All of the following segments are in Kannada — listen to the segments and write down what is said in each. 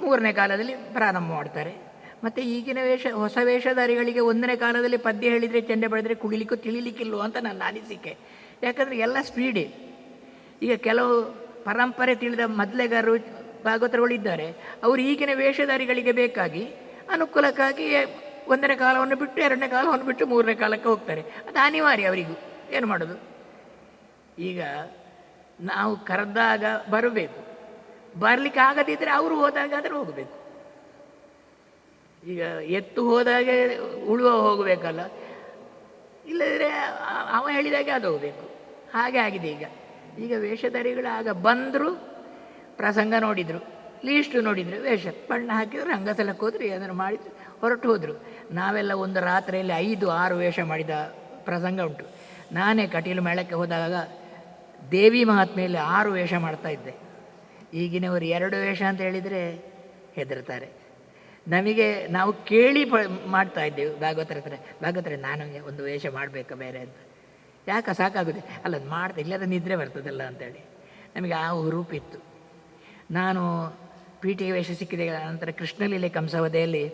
ಮೂರನೇ ಕಾಲದಲ್ಲಿ ಪ್ರಾರಂಭ ಮಾಡ್ತಾರೆ. ಮತ್ತು ಈಗಿನ ವೇಷ, ಹೊಸ ವೇಷಧಾರಿಗಳಿಗೆ ಒಂದನೇ ಕಾಲದಲ್ಲಿ ಪದ್ಯ ಹೇಳಿದರೆ, ಚೆಂಡೆ ಬೆಳೆದರೆ ಕುಡಿಲಿಕ್ಕೂ ತಿಳಿಲಿಕ್ಕಿಲ್ವೋ ಅಂತ ನನ್ನ ಅನಿಸಿಕೆ. ಯಾಕಂದರೆ ಎಲ್ಲ ಸ್ಪೀಡೇ ಈಗ ಕೆಲವು ಪರಂಪರೆ ತಿಳಿದ ಮೊದಲೆಗಾರರು, ಭಾಗವತರುಗಳು ಇದ್ದಾರೆ. ಅವರು ಈಗಿನ ವೇಷಧಾರಿಗಳಿಗೆ ಬೇಕಾಗಿ ಅನುಕೂಲಕ್ಕಾಗಿ ಒಂದನೇ ಕಾಲವನ್ನು ಬಿಟ್ಟು, ಎರಡನೇ ಕಾಲವನ್ನು ಬಿಟ್ಟು ಮೂರನೇ ಕಾಲಕ್ಕೆ ಹೋಗ್ತಾರೆ. ಅದು ಅನಿವಾರ್ಯ ಅವರಿಗೂ. ಏನು ಮಾಡೋದು? ಈಗ ನಾವು ಕರೆದಾಗ ಬರಬೇಕು. ಬರಲಿಕ್ಕೆ ಆಗದಿದ್ದರೆ ಅವರು ಹೋದಾಗ ಆದರೆ ಹೋಗಬೇಕು. ಈಗ ಎತ್ತು ಹೋದಾಗೆ ಉಳುವ ಹೋಗಬೇಕಲ್ಲ. ಇಲ್ಲದ್ರೆ ಅವ ಹೇಳಿದಾಗೆ ಅದು ಹೋಗಬೇಕು. ಹಾಗೆ ಆಗಿದೆ ಈಗ. ಈಗ ವೇಷಧಾರಿಗಳು ಆಗ ಬಂದರು, ಪ್ರಸಂಗ ನೋಡಿದರು, ಲೀಸ್ಟ್ ನೋಡಿದರು, ವೇಷ, ಬಣ್ಣ ಹಾಕಿದ್ರು ರಂಗಸಲಕ್ಕೆ ಹೋದ್ರು, ಏನಾದ್ರು ಮಾಡಿದ್ರು, ಹೊರಟು ಹೋದರು. ನಾವೆಲ್ಲ ಒಂದು ರಾತ್ರಿಯಲ್ಲಿ ಐದು, ಆರು ವೇಷ ಮಾಡಿದ ಪ್ರಸಂಗ ಉಂಟು. ನಾನೇ ಕಟೀಲು ಮೇಳಕ್ಕೆ ಹೋದಾಗ ದೇವಿ ಮಹಾತ್ಮೆಯಲ್ಲಿ ಆರು ವೇಷ ಮಾಡ್ತಾ ಇದ್ದೆ. ಈಗಿನವರು ಎರಡು ವೇಷ ಅಂತ ಹೇಳಿದರೆ ಹೆದರ್ತಾರೆ. ನಮಗೆ ನಾವು ಕೇಳಿ ಪ, ಮಾಡ್ತಾ ಇದ್ದೇವೆ. ಭಾಗವತರ ಹತ್ರ, ಭಾಗವತರ ನಾನು ಒಂದು ವೇಷ ಮಾಡಬೇಕಾ ಬೇರೆ ಅಂತ. ಯಾಕೆ ಸಾಕಾಗುತ್ತೆ ಅಲ್ಲ, ಅದು ಮಾಡ್ತಾ, ಇಲ್ಲದ ನಿದ್ರೆ ಬರ್ತದಲ್ಲ ಅಂತೇಳಿ. ನಮಗೆ ಆ ಹುರೂಪಿತ್ತು. ನಾನು ಪಿ ಟಿ ವೇಷ ಸಿಕ್ಕಿದೆ ನಂತರ ಕೃಷ್ಣಲೀಲೆ ಕಂಸವದೆಯಲ್ಲಿ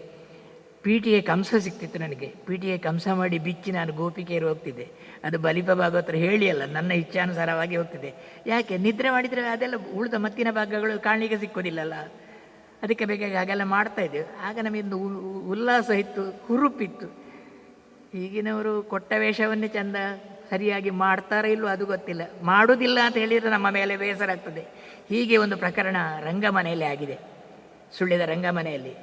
ಪಿ ಟಿ ಎ ಕಂಸ ಸಿಕ್ತಿತ್ತು ನನಗೆ. ಪಿ ಟಿ ಎ ಕಂಸ ಮಾಡಿ ಬಿಚ್ಚಿ ನಾನು ಗೋಪಿಕೆಯರು ಹೋಗ್ತಿದ್ದೆ. ಅದು ಬಲಿಪ ಭಾಗವತ್ರ ಹೇಳಿ ಅಲ್ಲ ನನ್ನ ಇಚ್ಛಾನುಸಾರವಾಗಿ ಹೋಗ್ತಿದೆ. ಯಾಕೆ? ನಿದ್ರೆ ಮಾಡಿದರೆ ಅದೆಲ್ಲ ಉಳಿದ ಮತ್ತಿನ ಭಾಗಗಳು ಕಾಣಲಿಕ್ಕೆ ಸಿಕ್ಕೋದಿಲ್ಲಲ್ಲ? ಅದಕ್ಕೆ ಬೇಕಾಗಿ ಹಾಗೆಲ್ಲ ಮಾಡ್ತಾ ಇದ್ದೇವೆ. ಆಗ ನಮಗಿಂದು ಉಲ್ಲಾಸ ಇತ್ತು, ಹುರುಪಿತ್ತು. ಈಗಿನವರು ಕೊಟ್ಟ ವೇಷವನ್ನೇ ಚಂದ ಸರಿಯಾಗಿ ಮಾಡ್ತಾರೋ ಇಲ್ಲೋ ಅದು ಗೊತ್ತಿಲ್ಲ. ಮಾಡುವುದಿಲ್ಲ ಅಂತ ಹೇಳಿದರೆ ನಮ್ಮ ಮೇಲೆ ಬೇಸರ ಆಗ್ತದೆ ಹೀಗೆ ಒಂದು ಪ್ರಕರಣ ರಂಗಮನೆಯಲ್ಲಿ ಆಗಿದೆ. ಸುಳ್ಳಿದ ರಂಗಮನೆಯಲ್ಲಿ.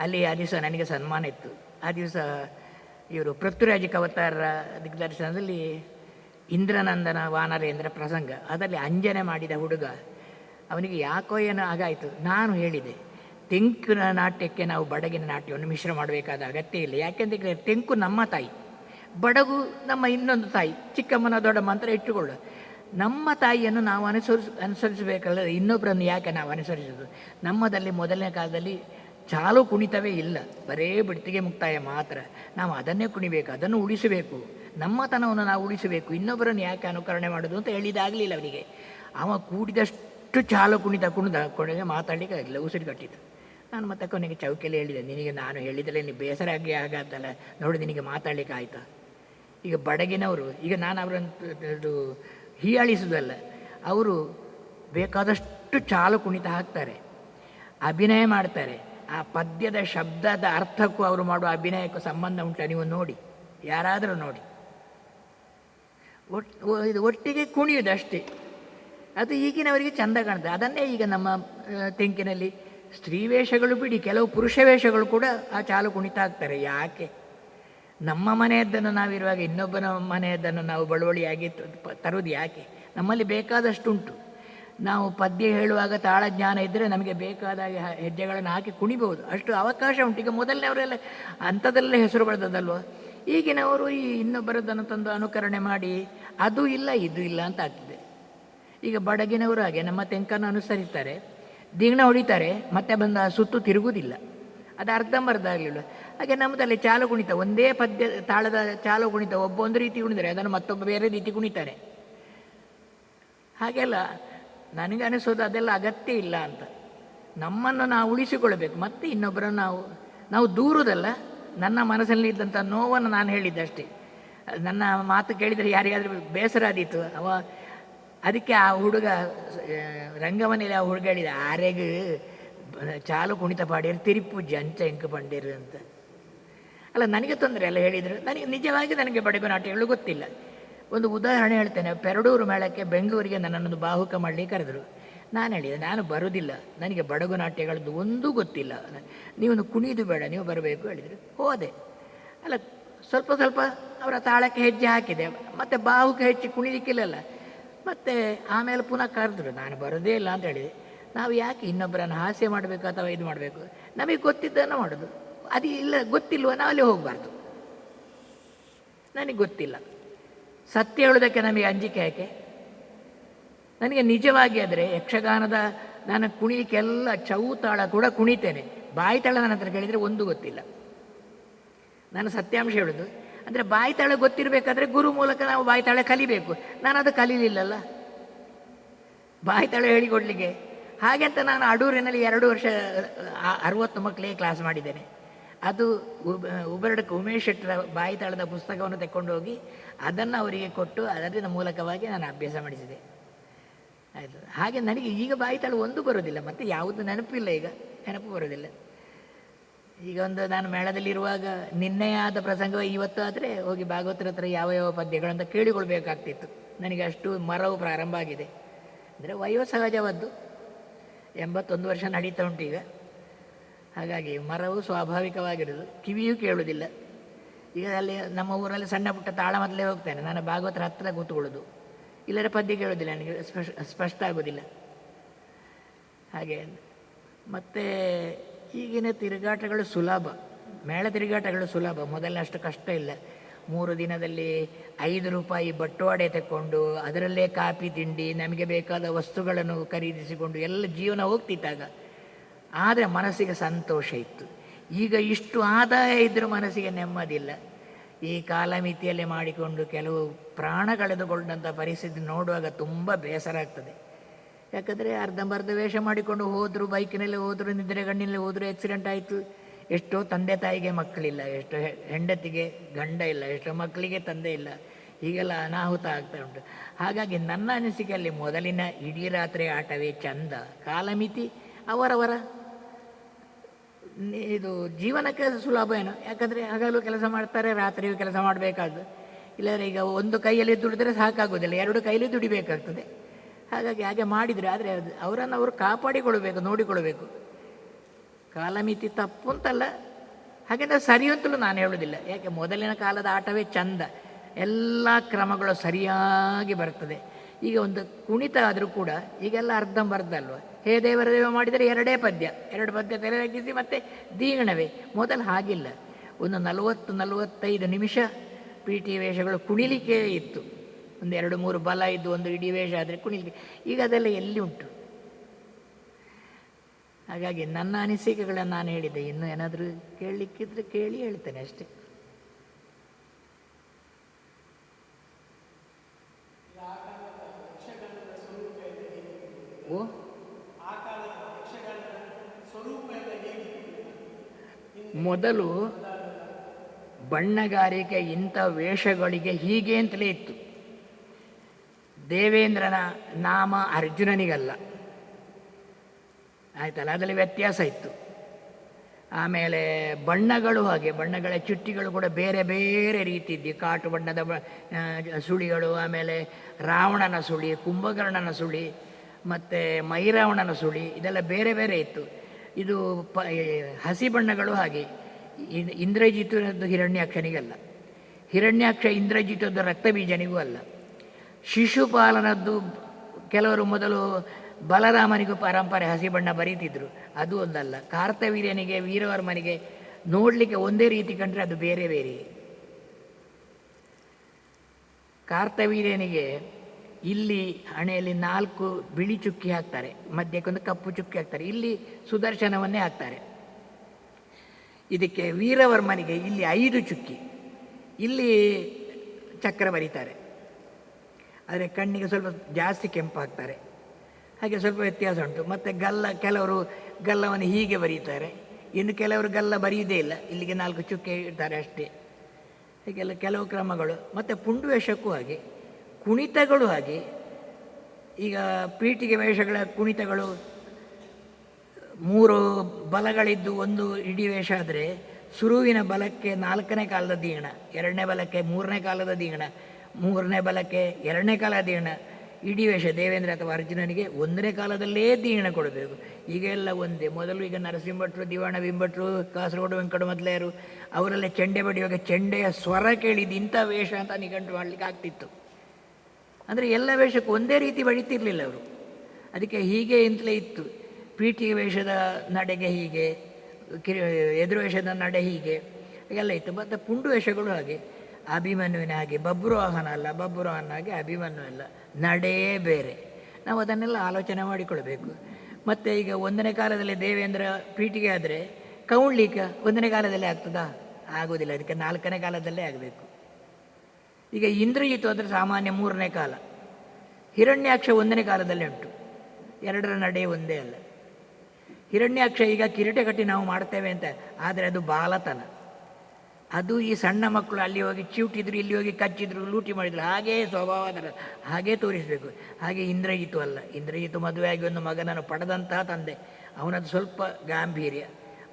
ಅಲ್ಲಿ ಆ ದಿವಸ ನನಗೆ ಸನ್ಮಾನ ಇತ್ತು. ಆ ದಿವಸ ಇವರು ಪೃಥ್ವಿರಾಜ ಅವತಾರ ದಿಗ್ದರ್ಶನದಲ್ಲಿ ಇಂದ್ರನಂದನ ವಾನರೇಂದ್ರ ಪ್ರಸಂಗ. ಅದರಲ್ಲಿ ಅಂಜನೆ ಮಾಡಿದ ಹುಡುಗ. ಅವನಿಗೆ ಯಾಕೋ ಏನೋ ಆಗಾಯಿತು. ನಾನು ಹೇಳಿದೆ, ತೆಂಕಿನ ನಾಟ್ಯಕ್ಕೆ ನಾವು ಬಡಗಿನ ನಾಟ್ಯವನ್ನು ಮಿಶ್ರ ಮಾಡಬೇಕಾದ ಅಗತ್ಯ ಇಲ್ಲ. ಯಾಕೆಂದರೆ ತೆಂಕು ನಮ್ಮ ತಾಯಿ, ಬಡಗು ನಮ್ಮ ಇನ್ನೊಂದು ತಾಯಿ, ಚಿಕ್ಕಮ್ಮನ ದೊಡ್ಡಮ್ಮ ಅಂತ ಇಟ್ಟುಕೊಳ್ಳು. ನಮ್ಮ ತಾಯಿಯನ್ನು ನಾವು ಅನುಸರಿಸ, ಅನುಸರಿಸಬೇಕಲ್ಲ ಇನ್ನೊಬ್ಬರನ್ನು ಯಾಕೆ ನಾವು ಅನುಸರಿಸೋದು ನಮ್ಮದಲ್ಲಿ ಮೊದಲನೇ ಕಾಲದಲ್ಲಿ ಚಾಲು ಕುಣಿತವೇ ಇಲ್ಲ. ಬರೇ ಬಿಡ್ತಿಗೆ ಮುಕ್ತಾಯ ಮಾತ್ರ. ನಾವು ಅದನ್ನೇ ಕುಣಿಬೇಕು, ಅದನ್ನು ಉಳಿಸಬೇಕು. ನಮ್ಮತನವನ್ನು ನಾವು ಉಳಿಸಬೇಕು. ಇನ್ನೊಬ್ಬರನ್ನು ಯಾಕೆ ಅನುಕರಣೆ ಮಾಡೋದು ಅಂತ ಹೇಳಿದಾಗಲಿಲ್ಲ ಅವನಿಗೆ ಅವ ಕೂಡಿದಷ್ಟು ಚಾಲು ಕುಣಿತ ಕುಣಿದ ಕೊನೆಗೆ ಮಾತಾಡಲಿಕ್ಕೆ ಆಗಿಲ್ಲ ಉಸಿರು ಕಟ್ಟಿತು ನಾನು ಮತ್ತೆ ಕೊನೆಗೆ ಚೌಕಿಯಲ್ಲಿ ಹೇಳಿದೆ, ನಿನಗೆ ನಾನು ಹೇಳಿದರೆ ನೀನು ಬೇಸರ ಆಗಿ ಆಗತ್ತಲ್ಲ ನೋಡಿ ನಿನಗೆ ಮಾತಾಡಲಿಕ್ಕೆ ಆಯ್ತಾ? ಈಗ ಬಡಗಿನವರು, ಈಗ ನಾನು ಅವರನ್ನು ಹೀಯಾಳಿಸುವುದಲ್ಲ ಅವರು ಬೇಕಾದಷ್ಟು ಚಾಲು ಕುಣಿತ ಹಾಕ್ತಾರೆ, ಅಭಿನಯ ಮಾಡ್ತಾರೆ. ಆ ಪದ್ಯದ ಶಬ್ದದ ಅರ್ಥಕ್ಕೂ ಅವರು ಮಾಡುವ ಅಭಿನಯಕ್ಕೂ ಸಂಬಂಧ ಉಂಟ, ನೀವು ನೋಡಿ. ಯಾರಾದರೂ ನೋಡಿ. ಒಟ್ಟು ಇದು ಒಟ್ಟಿಗೆ ಕುಣಿಯುವುದು ಅಷ್ಟೇ ಅದು ಈಗಿನವರಿಗೆ ಚಂದ ಕಾಣ್ತದೆ. ಅದನ್ನೇ ಈಗ ನಮ್ಮ ತೆಂಕಿನಲ್ಲಿ ಸ್ತ್ರೀ ವೇಷಗಳು ಬಿಡಿ, ಕೆಲವು ಪುರುಷ ವೇಷಗಳು ಕೂಡ ಆ ಚಾಲು ಕುಣಿತ ಆಗ್ತಾರೆ. ಯಾಕೆ? ನಮ್ಮ ಮನೆಯದ್ದನ್ನು ನಾವಿರುವಾಗ ಇನ್ನೊಬ್ಬನ ಮನೆಯದ್ದನ್ನು ನಾವು ಬಳುವಳಿಯಾಗಿ ತ- ಪ- ತರುವುದು ಯಾಕೆ? ನಮ್ಮಲ್ಲಿ ಬೇಕಾದಷ್ಟು ಉಂಟು ನಾವು ಪದ್ಯ ಹೇಳುವಾಗ ತಾಳ ಜ್ಞಾನ ಇದ್ದರೆ ನಮಗೆ ಬೇಕಾದ ಹೆಜ್ಜೆಗಳನ್ನು ಹಾಕಿ ಕುಣಿಬಹುದು. ಅಷ್ಟು ಅವಕಾಶ ಉಂಟು. ಈಗ ಮೊದಲನೇವರೆಲ್ಲ ಅಂಥದ್ದಲ್ಲೇ ಹೆಸರು ಬರೆದದಲ್ವ ಈಗಿನವರು ಈ ಇನ್ನೊಬ್ಬರದನ್ನು ತಂದು ಅನುಕರಣೆ ಮಾಡಿ, ಅದು ಇಲ್ಲ, ಇದು ಇಲ್ಲ ಅಂತ ಆಗ್ತದೆ. ಈಗ ಬಡಗಿನವರು ಹಾಗೆ, ನಮ್ಮ ತೆಂಕನ್ನು ಅನುಸರಿಸ್ತಾರೆ. ದಿಗ್ನ ಹೊಡಿತಾರೆ, ಮತ್ತೆ ಬಂದ ಆ ಸುತ್ತು ತಿರುಗುವುದಿಲ್ಲ. ಅದು ಅರ್ಧಂಬರ್ಧ ಆಗಲಿಲ್ಲ. ಹಾಗೆ ನಮ್ಮದಲ್ಲಿ ಚಾಲು ಕುಣಿತ, ಒಂದೇ ಪದ್ಯ, ತಾಳದ ಚಾಲು ಕುಣಿತ ಒಬ್ಬ ಒಂದು ರೀತಿ ಕುಣಿದರೆ, ಅದನ್ನು ಮತ್ತೊಬ್ಬ ಬೇರೆ ರೀತಿ ಕುಣಿತಾರೆ. ಹಾಗೆಲ್ಲ ನನಗೆ ಅನಿಸೋದು ಅದೆಲ್ಲ ಅಗತ್ಯ ಇಲ್ಲ ಅಂತ. ನಮ್ಮನ್ನು ನಾವು ಉಳಿಸಿಕೊಳ್ಬೇಕು ಮತ್ತೆ ಇನ್ನೊಬ್ಬರನ್ನು ನಾವು ನಾವು ದೂರದಲ್ಲ, ನನ್ನ ಮನಸ್ಸಲ್ಲಿ ಇದ್ದಂಥ ನೋವನ್ನು ನಾನು ಹೇಳಿದ್ದಷ್ಟೇ ನನ್ನ ಮಾತು ಕೇಳಿದರೆ ಯಾರಿಗಾದರೂ ಬೇಸರ ಆದೀತು ಅವ, ಅದಕ್ಕೆ ಆ ಹುಡುಗ ರಂಗಮನೆಯಲ್ಲಿ ಆ ಹುಡುಗ ಹೇಳಿದ, ಆರೆಗೆ, ಚಾಲು ಕುಣಿತ ಪಾಡಿಯರು, ತಿರುಪು ಜಂಚ ಎಂಕ ಪಂಡಿರು ಅಂತ. ಅಲ್ಲ, ನನಗೆ ತೊಂದರೆ ಅಲ್ಲ ಹೇಳಿದರು. ನನಗೆ ನಿಜವಾಗಿ ನನಗೆ ಬಡಗು ನಾಟ್ಯಗಳು ಗೊತ್ತಿಲ್ಲ. ಒಂದು ಉದಾಹರಣೆ ಹೇಳ್ತೇನೆ. ಪೆರಡೂರು ಮೇಳಕ್ಕೆ ಬೆಂಗಳೂರಿಗೆ ನನ್ನನ್ನು ಬಾಹುಕ ಮಾಡಲಿ ಕರೆದರು. ನಾನು ಹೇಳಿದೆ, ನಾನು ಬರುವುದಿಲ್ಲ ನನಗೆ ಬಡಗು ನಾಟ್ಯಗಳದ್ದು ಒಂದೂ ಗೊತ್ತಿಲ್ಲ. ನೀವು ಕುಣಿದು ಬೇಡ, ನೀವು ಬರಬೇಕು, ಹೇಳಿದರು. ಹೋದೆ. ಅಲ್ಲ, ಸ್ವಲ್ಪ ಸ್ವಲ್ಪ ಅವರ ತಾಳಕ್ಕೆ ಹೆಜ್ಜೆ ಹಾಕಿದೆ. ಮತ್ತು ಬಾಹುಕ ಹೆಚ್ಚಿ ಕುಣಿಲಿಕ್ಕಿಲ್ಲಲ್ಲ. ಮತ್ತು ಆಮೇಲೆ ಪುನಃ ಕರೆದ್ರು, ನಾನು ಬರೋದೇ ಇಲ್ಲ, ಅಂತ ಹೇಳಿದೆ. ನಾವು ಯಾಕೆ ಇನ್ನೊಬ್ಬರನ್ನು ಹಾಸ್ಯ ಮಾಡಬೇಕು ಅಥವಾ ಇದು ಮಾಡಬೇಕು? ನಮಗೆ ಗೊತ್ತಿದ್ದನ್ನು ಮಾಡೋದು. ಅದು ಇಲ್ಲ, ಗೊತ್ತಿಲ್ವ, ನಾವಲ್ಲಿ ಹೋಗಬಾರ್ದು. ನನಗೆ ಗೊತ್ತಿಲ್ಲ. ಸತ್ಯ ಹೇಳೋದಕ್ಕೆ ನಮಗೆ ಅಂಜಿಕೆ ಯಾಕೆ? ನನಗೆ ನಿಜವಾಗಿ ಆದರೆ ಯಕ್ಷಗಾನದ ನಾನು ಕುಣಿಲಿಕ್ಕೆಲ್ಲ ಚೌತಾಳ ಕೂಡ ಕುಣಿತೇನೆ. ಬಾಯಿತಾಳ ನನ್ನ ಹತ್ರ ಕೇಳಿದರೆ ಒಂದು ಗೊತ್ತಿಲ್ಲ. ನಾನು ಸತ್ಯಾಂಶ ಹೇಳೋದು. ಅಂದರೆ ಬಾಯಿತಾಳ ಗೊತ್ತಿರಬೇಕಾದ್ರೆ ಗುರು ಮೂಲಕ ನಾವು ಬಾಯಿತಾಳ ಕಲಿಬೇಕು. ನಾನು ಅದು ಕಲೀಲಿಲ್ಲಲ್ಲ. ಬಾಯಿತಾಳ ಹೇಳಿಕೊಡ್ಲಿಕ್ಕೆ. ಹಾಗೆ ಅಂತ ನಾನು ಅಡೂರಿನಲ್ಲಿ ಎರಡು ವರ್ಷ ಅರವತ್ತು ಮಕ್ಕಳಿಗೆ ಕ್ಲಾಸ್ ಮಾಡಿದ್ದೇನೆ. ಅದು ಉಬ ಉಬರಡಕ್ಕೆ ಉಮೇಶ್ ಶೆಟ್ಟರ ಬಾಯಿ ತಾಳದ ಪುಸ್ತಕವನ್ನು ಹೋಗಿ ಅದನ್ನು ಅವರಿಗೆ ಕೊಟ್ಟು ಅದರಿಂದ ಮೂಲಕವಾಗಿ ನಾನು ಅಭ್ಯಾಸ ಮಾಡಿಸಿದೆ. ಆಯಿತು. ಹಾಗೆ ನನಗೆ ಈಗ ಬಾಯಿ ತಾಳು ಒಂದು ಬರೋದಿಲ್ಲ, ಮತ್ತು ಯಾವುದು ನೆನಪಿಲ್ಲ ಈಗ, ನೆನಪು ಬರೋದಿಲ್ಲ. ಈಗ ಒಂದು ನಾನು ಮೇಳದಲ್ಲಿರುವಾಗ ನಿನ್ನೆ ಆದ ಪ್ರಸಂಗ ಇವತ್ತು ಆದರೆ ಹೋಗಿ ಭಾಗವತರ ಹತ್ರ ಯಾವ ಯಾವ ಪದ್ಯಗಳು ಅಂತ ಕೇಳಿಕೊಳ್ಬೇಕಾಗ್ತಿತ್ತು. ನನಗೆ ಅಷ್ಟು ಮರವು ಪ್ರಾರಂಭ ಆಗಿದೆ. ಅಂದರೆ ವಯೋಸಹಜವದ್ದು ಎಂಬತ್ತೊಂದು ವರ್ಷ ನಡೀತಾ ಉಂಟು ಈಗ. ಹಾಗಾಗಿ ಮರವು ಸ್ವಾಭಾವಿಕವಾಗಿರೋದು ಕಿವಿಯೂ ಕೇಳುವುದಿಲ್ಲ. ಈಗ ಅಲ್ಲಿ ನಮ್ಮ ಊರಲ್ಲಿ ಸಣ್ಣ ಪುಟ್ಟ ತಾಳ ಮೊದಲೇ ಹೋಗ್ತೇನೆ. ನಾನು ಭಾಗವತರ ಹತ್ತಿರ ಕೂತ್ಕೊಳ್ಳೋದು. ಇಲ್ಲರ ಪದ್ಯ ಕೇಳೋದಿಲ್ಲ ನನಗೆ. ಸ್ಪಷ್ಟ ಸ್ಪಷ್ಟ ಆಗೋದಿಲ್ಲ ಹಾಗೆ ಮತ್ತು ಈಗಿನ ತಿರುಗಾಟಗಳು ಸುಲಭ. ಮೇಳ ತಿರುಗಾಟಗಳು ಸುಲಭ. ಮೊದಲಷ್ಟು ಕಷ್ಟ ಇಲ್ಲ. ಮೂರು ದಿನದಲ್ಲಿ ಐದು ರೂಪಾಯಿ ಬಟ್ಟುವಾಡೆ ತಕ್ಕೊಂಡು ಅದರಲ್ಲೇ ಕಾಪಿ ತಿಂಡಿ, ನಮಗೆ ಬೇಕಾದ ವಸ್ತುಗಳನ್ನು ಖರೀದಿಸಿಕೊಂಡು ಎಲ್ಲ ಜೀವನ ಹೋಗ್ತಿತ್ತಾಗ ಆದರೆ ಮನಸ್ಸಿಗೆ ಸಂತೋಷ ಇತ್ತು. ಈಗ ಇಷ್ಟು ಆದಾಯ ಇದ್ದರೂ ಮನಸ್ಸಿಗೆ ನೆಮ್ಮದಿಲ್ಲ. ಈ ಕಾಲಮಿತಿಯಲ್ಲಿ ಮಾಡಿಕೊಂಡು ಕೆಲವು ಪ್ರಾಣ ಕಳೆದುಕೊಂಡಂಥ ಪರಿಸ್ಥಿತಿ ನೋಡುವಾಗ ತುಂಬ ಬೇಸರ ಆಗ್ತದೆ. ಯಾಕಂದರೆ ಅರ್ಧಂಬರ್ಧ ವೇಷ ಮಾಡಿಕೊಂಡು ಹೋದರು, ಬೈಕಿನಲ್ಲಿ ಹೋದರು, ನಿದ್ರೆ ಗಣ್ಣಿನಲ್ಲಿ ಹೋದರು ಆಕ್ಸಿಡೆಂಟ್ ಆಯಿತು. ಎಷ್ಟೋ ತಂದೆ ತಾಯಿಗೆ ಮಕ್ಕಳಿಲ್ಲ, ಎಷ್ಟೋ ಹೆಂಡತಿಗೆ ಗಂಡ ಇಲ್ಲ, ಎಷ್ಟೋ ಮಕ್ಕಳಿಗೆ ತಂದೆ ಇಲ್ಲ. ಹೀಗೆಲ್ಲ ಅನಾಹುತ ಆಗ್ತಾ ಉಂಟು. ಹಾಗಾಗಿ ನನ್ನ ಅನಿಸಿಕೆಯಲ್ಲಿ ಮೊದಲಿನ ಇಡೀ ರಾತ್ರಿ ಆಟವೇ ಚಂದ, ಕಾಲಮಿತಿ ಅವರವರ ಇದು ಜೀವನಕ್ಕೆ ಸುಲಭ ಏನು? ಯಾಕಂದರೆ ಹಗಲು ಕೆಲಸ ಮಾಡ್ತಾರೆ, ರಾತ್ರಿಯೂ ಕೆಲಸ ಮಾಡಬೇಕಾದ್ದು. ಇಲ್ಲಾಂದರೆ ಈಗ ಒಂದು ಕೈಯಲ್ಲಿ ದುಡಿದ್ರೆ ಸಾಕಾಗೋದಿಲ್ಲ ಎರಡು ಕೈಯಲ್ಲಿ ದುಡಿಬೇಕಾಗ್ತದೆ. ಹಾಗಾಗಿ ಹಾಗೆ ಮಾಡಿದರೆ ಆದರೆ ಅವರನ್ನು ಅವರು ಕಾಪಾಡಿಕೊಳ್ಬೇಕು ನೋಡಿಕೊಳ್ಬೇಕು ಕಾಲಮಿತಿ ತಪ್ಪು ಅಂತಲ್ಲ, ಹಾಗೆಂದ್ರೆ ಸರಿ ಅಂತಲೂ ನಾನು ಹೇಳೋದಿಲ್ಲ ಯಾಕೆ ಮೊದಲಿನ ಕಾಲದ ಆಟವೇ ಚಂದ, ಎಲ್ಲ ಕ್ರಮಗಳು ಸರಿಯಾಗಿ ಬರ್ತದೆ. ಈಗ ಒಂದು ಕುಣಿತ ಆದರೂ ಕೂಡ, ಈಗೆಲ್ಲ ಅರ್ಧಂಬರ್ಧ ಅಲ್ವ? ಹೇ ದೇವರ ದೇವ ಮಾಡಿದರೆ ಎರಡೇ ಪದ್ಯ. ಎರಡು ಪದ್ಯ ತೆರೆಗಿಸಿ ಮತ್ತೆ ದೀಗಣವೇ ಮೊದಲು ಹಾಗಿಲ್ಲ. ಒಂದು ನಲವತ್ತು ನಲವತ್ತೈದು ನಿಮಿಷ ಪಿ ಟಿ ವೇಷಗಳು ಕುಣಿಲಿಕ್ಕೆ ಇತ್ತು. ಒಂದು ಎರಡು ಮೂರು ಬಲ ಇದ್ದು ಒಂದು ಇಡೀ ವೇಷ ಆದರೆ ಕುಣಿಲಿಕ್ಕೆ. ಈಗ ಅದೆಲ್ಲ ಎಲ್ಲಿ ಉಂಟು? ಹಾಗಾಗಿ ನನ್ನ ಅನಿಸಿಕೆಗಳನ್ನು ನಾನು ಹೇಳಿದ್ದೆ. ಇನ್ನು ಏನಾದರೂ ಕೇಳಲಿಕ್ಕಿದ್ರೆ ಕೇಳಿ ಹೇಳ್ತೇನೆ ಅಷ್ಟೇ. ಓ? ಮೊದಲು ಬಣ್ಣಗಾರಿಕೆ ಇಂಥ ವೇಷಗಳಿಗೆ ಹೀಗೆ ಅಂತಲೇ ಇತ್ತು. ದೇವೇಂದ್ರನ ನಾಮ ಅರ್ಜುನನಿಗಲ್ಲ. ಆಯ್ತಲ್ಲ, ಅದರಲ್ಲಿ ವ್ಯತ್ಯಾಸ ಇತ್ತು. ಆಮೇಲೆ ಬಣ್ಣಗಳು ಹಾಗೆ, ಬಣ್ಣಗಳ ಚುಟ್ಟಿಗಳು ಕೂಡ ಬೇರೆ ಬೇರೆ ರೀತಿ ಇದ್ದು ಕಾಟು ಬಣ್ಣದ ಸುಳಿಗಳು, ಆಮೇಲೆ ರಾವಣನ ಸುಳಿ, ಕುಂಭಕರ್ಣನ ಸುಳಿ, ಮತ್ತು ಮೈರಾವಣನ ಸುಳಿ, ಇದೆಲ್ಲ ಬೇರೆ ಬೇರೆ ಇತ್ತು. ಇದು ಪ ಹಸಿ ಬಣ್ಣಗಳು ಹಾಗೆ. ಇಂದ್ರಜಿತುನದ್ದು ಹಿರಣ್ಯಾಕ್ಷನಿಗಲ್ಲ. ಹಿರಣ್ಯಾಕ್ಷ ಇಂದ್ರಜಿತದ್ದು ರಕ್ತಬೀಜನಿಗೂ ಅಲ್ಲ. ಶಿಶುಪಾಲನದ್ದು ಕೆಲವರು ಮೊದಲು ಬಲರಾಮನಿಗೂ ಪರಂಪರೆ ಹಸಿ ಬಣ್ಣ ಬರೀತಿದ್ರು. ಅದು ಒಂದಲ್ಲ. ಕಾರ್ತವೀರ್ಯನಿಗೆ, ವೀರವರ್ಮನಿಗೆ ನೋಡಲಿಕ್ಕೆ ಒಂದೇ ರೀತಿ ಕಂಡ್ರೆ ಅದು ಬೇರೆ ಬೇರೆ. ಕಾರ್ತವೀರ್ಯನಿಗೆ ಇಲ್ಲಿ ಹಣೆಯಲ್ಲಿ ನಾಲ್ಕು ಬಿಳಿ ಚುಕ್ಕಿ ಹಾಕ್ತಾರೆ, ಮಧ್ಯಕ್ಕೊಂದು ಕಪ್ಪು ಚುಕ್ಕಿ ಹಾಕ್ತಾರೆ, ಇಲ್ಲಿ ಸುದರ್ಶನವನ್ನೇ ಹಾಕ್ತಾರೆ. ಇದಕ್ಕೆ ವೀರವರ್ಮನಿಗೆ ಇಲ್ಲಿ ಐದು ಚುಕ್ಕಿ, ಇಲ್ಲಿ ಚಕ್ರ ಬರೀತಾರೆ. ಆದರೆ ಕಣ್ಣಿಗೆ ಸ್ವಲ್ಪ ಜಾಸ್ತಿ ಕೆಂಪು ಹಾಕ್ತಾರೆ, ಹಾಗೆ ಸ್ವಲ್ಪ ವ್ಯತ್ಯಾಸ ಉಂಟು. ಮತ್ತು ಗಲ್ಲ, ಕೆಲವರು ಗಲ್ಲವನ್ನು ಹೀಗೆ ಬರೀತಾರೆ. ಇನ್ನು ಕೆಲವರು ಗಲ್ಲ ಬರೆಯುವುದೇ ಇಲ್ಲ, ಇಲ್ಲಿಗೆ ನಾಲ್ಕು ಚುಕ್ಕೆ ಇಡ್ತಾರೆ ಅಷ್ಟೇ. ಹೀಗೆಲ್ಲ ಕೆಲವು ಕ್ರಮಗಳು. ಮತ್ತು ಪುಂಡು ವೇಷಕ್ಕೂ ಹಾಗೆ. ಕುಣಿತಗಳು ಹಾಗೆ. ಈಗ ಪೀಠಿಗೆ ವೇಷಗಳ ಕುಣಿತಗಳು, ಮೂರು ಬಲಗಳಿದ್ದು ಒಂದು ಇಡೀ ವೇಷ ಆದರೆ ಸುರುವಿನ ಬಲಕ್ಕೆ ನಾಲ್ಕನೇ ಕಾಲದ ದೀಣ ಎರಡನೇ ಬಲಕ್ಕೆ ಮೂರನೇ ಕಾಲದ ದೀಣ ಮೂರನೇ ಬಲಕ್ಕೆ ಎರಡನೇ ಕಾಲದ ದೀಣ ಇಡೀ ವೇಷ ದೇವೇಂದ್ರ ಅಥವಾ ಅರ್ಜುನನಿಗೆ ಒಂದನೇ ಕಾಲದಲ್ಲೇ ದೀಣ ಕೊಡಬೇಕು. ಈಗ ಎಲ್ಲ ಒಂದೇ, ಮೊದಲು ಈಗ ನರಸಿಂಹಟ್ರು ದಿವಾಣ ಬಿಂಭಟ್ರು ಕಾಸರಗೋಡು ವೆಂಕಟ ಮೊದಲೆಯರು, ಅವರೆಲ್ಲ ಚೆಂಡೆ ಬಡಿಯುವಾಗ ಚೆಂಡೆಯ ಸ್ವರ ಕೇಳಿದ್ದು ಇಂಥ ವೇಷ ಅಂತ ನಿಘಂಟು ಮಾಡಲಿಕ್ಕೆ ಆಗ್ತಿತ್ತು. ಅಂದರೆ ಎಲ್ಲ ವೇಷಕ್ಕೂ ಒಂದೇ ರೀತಿ ಬಡಿತಿರ್ಲಿಲ್ಲ ಅವರು. ಅದಕ್ಕೆ ಹೀಗೆ ಇಂತಲೇ ಇತ್ತು. ಪೀಠಿಗೆ ವೇಷದ ನಡೆಗೆ ಹೀಗೆ, ಕಿರಿ, ಎದುರು ವೇಷದ ನಡೆ ಹೀಗೆ ಎಲ್ಲ ಇತ್ತು. ಮತ್ತು ಪುಂಡು ವೇಷಗಳು ಹಾಗೆ, ಅಭಿಮನ್ಯುವಿನ ಹಾಗೆ, ಬಬ್ರುವಾಹನ ಅಲ್ಲ, ಬಬ್ರುವಾಹನ ಹಾಗೆ ಅಭಿಮನ್ಯು ಅಲ್ಲ ನಡೆಯೇ ಬೇರೆ. ನಾವು ಅದನ್ನೆಲ್ಲ ಆಲೋಚನೆ ಮಾಡಿಕೊಳ್ಬೇಕು. ಮತ್ತು ಈಗ ಒಂದನೇ ಕಾಲದಲ್ಲಿ ದೇವೇಂದ್ರ ಪೀಠಿಗೆ ಆದರೆ ಕೌಂಡ್ಲಿಕ್ಕ ಒಂದನೇ ಕಾಲದಲ್ಲಿ ಆಗ್ತದಾ? ಆಗೋದಿಲ್ಲ. ಅದಕ್ಕೆ ನಾಲ್ಕನೇ ಕಾಲದಲ್ಲೇ ಆಗಬೇಕು. ಈಗ ಇಂದ್ರಯಿತು ಅಂದರೆ ಸಾಮಾನ್ಯ ಮೂರನೇ ಕಾಲ. ಹಿರಣ್ಯಾಕ್ಷ ಒಂದನೇ ಕಾಲದಲ್ಲಿ ಉಂಟು. ಎರಡರ ನಡೆ ಒಂದೇ ಅಲ್ಲ. ಹಿರಣ್ಯಾಕ್ಷ ಈಗ ಕಿರೀಟ ಕಟ್ಟಿ ನಾವು ಮಾಡ್ತೇವೆ ಅಂತ, ಆದರೆ ಅದು ಬಾಲತನ. ಅದು ಈ ಸಣ್ಣ ಮಕ್ಕಳು ಅಲ್ಲಿ ಹೋಗಿ ಚಿವುಟಿದ್ರು ಇಲ್ಲಿ ಹೋಗಿ ಕಚ್ಚಿದ್ರು, ಲೂಟಿ ಮಾಡಿದ್ರು, ಹಾಗೇ ಸ್ವಭಾವ ಅದರ, ಹಾಗೇ ತೋರಿಸಬೇಕು. ಹಾಗೆ ಇಂದ್ರಜಿತು ಅಲ್ಲ. ಇಂದ್ರಜಿತು ಮದುವೆಯಾಗಿ ಒಂದು ಮಗನನ್ನು ಪಡೆದಂತಹ ತಂದೆ. ಅವನದು ಸ್ವಲ್ಪ ಗಾಂಭೀರ್ಯ.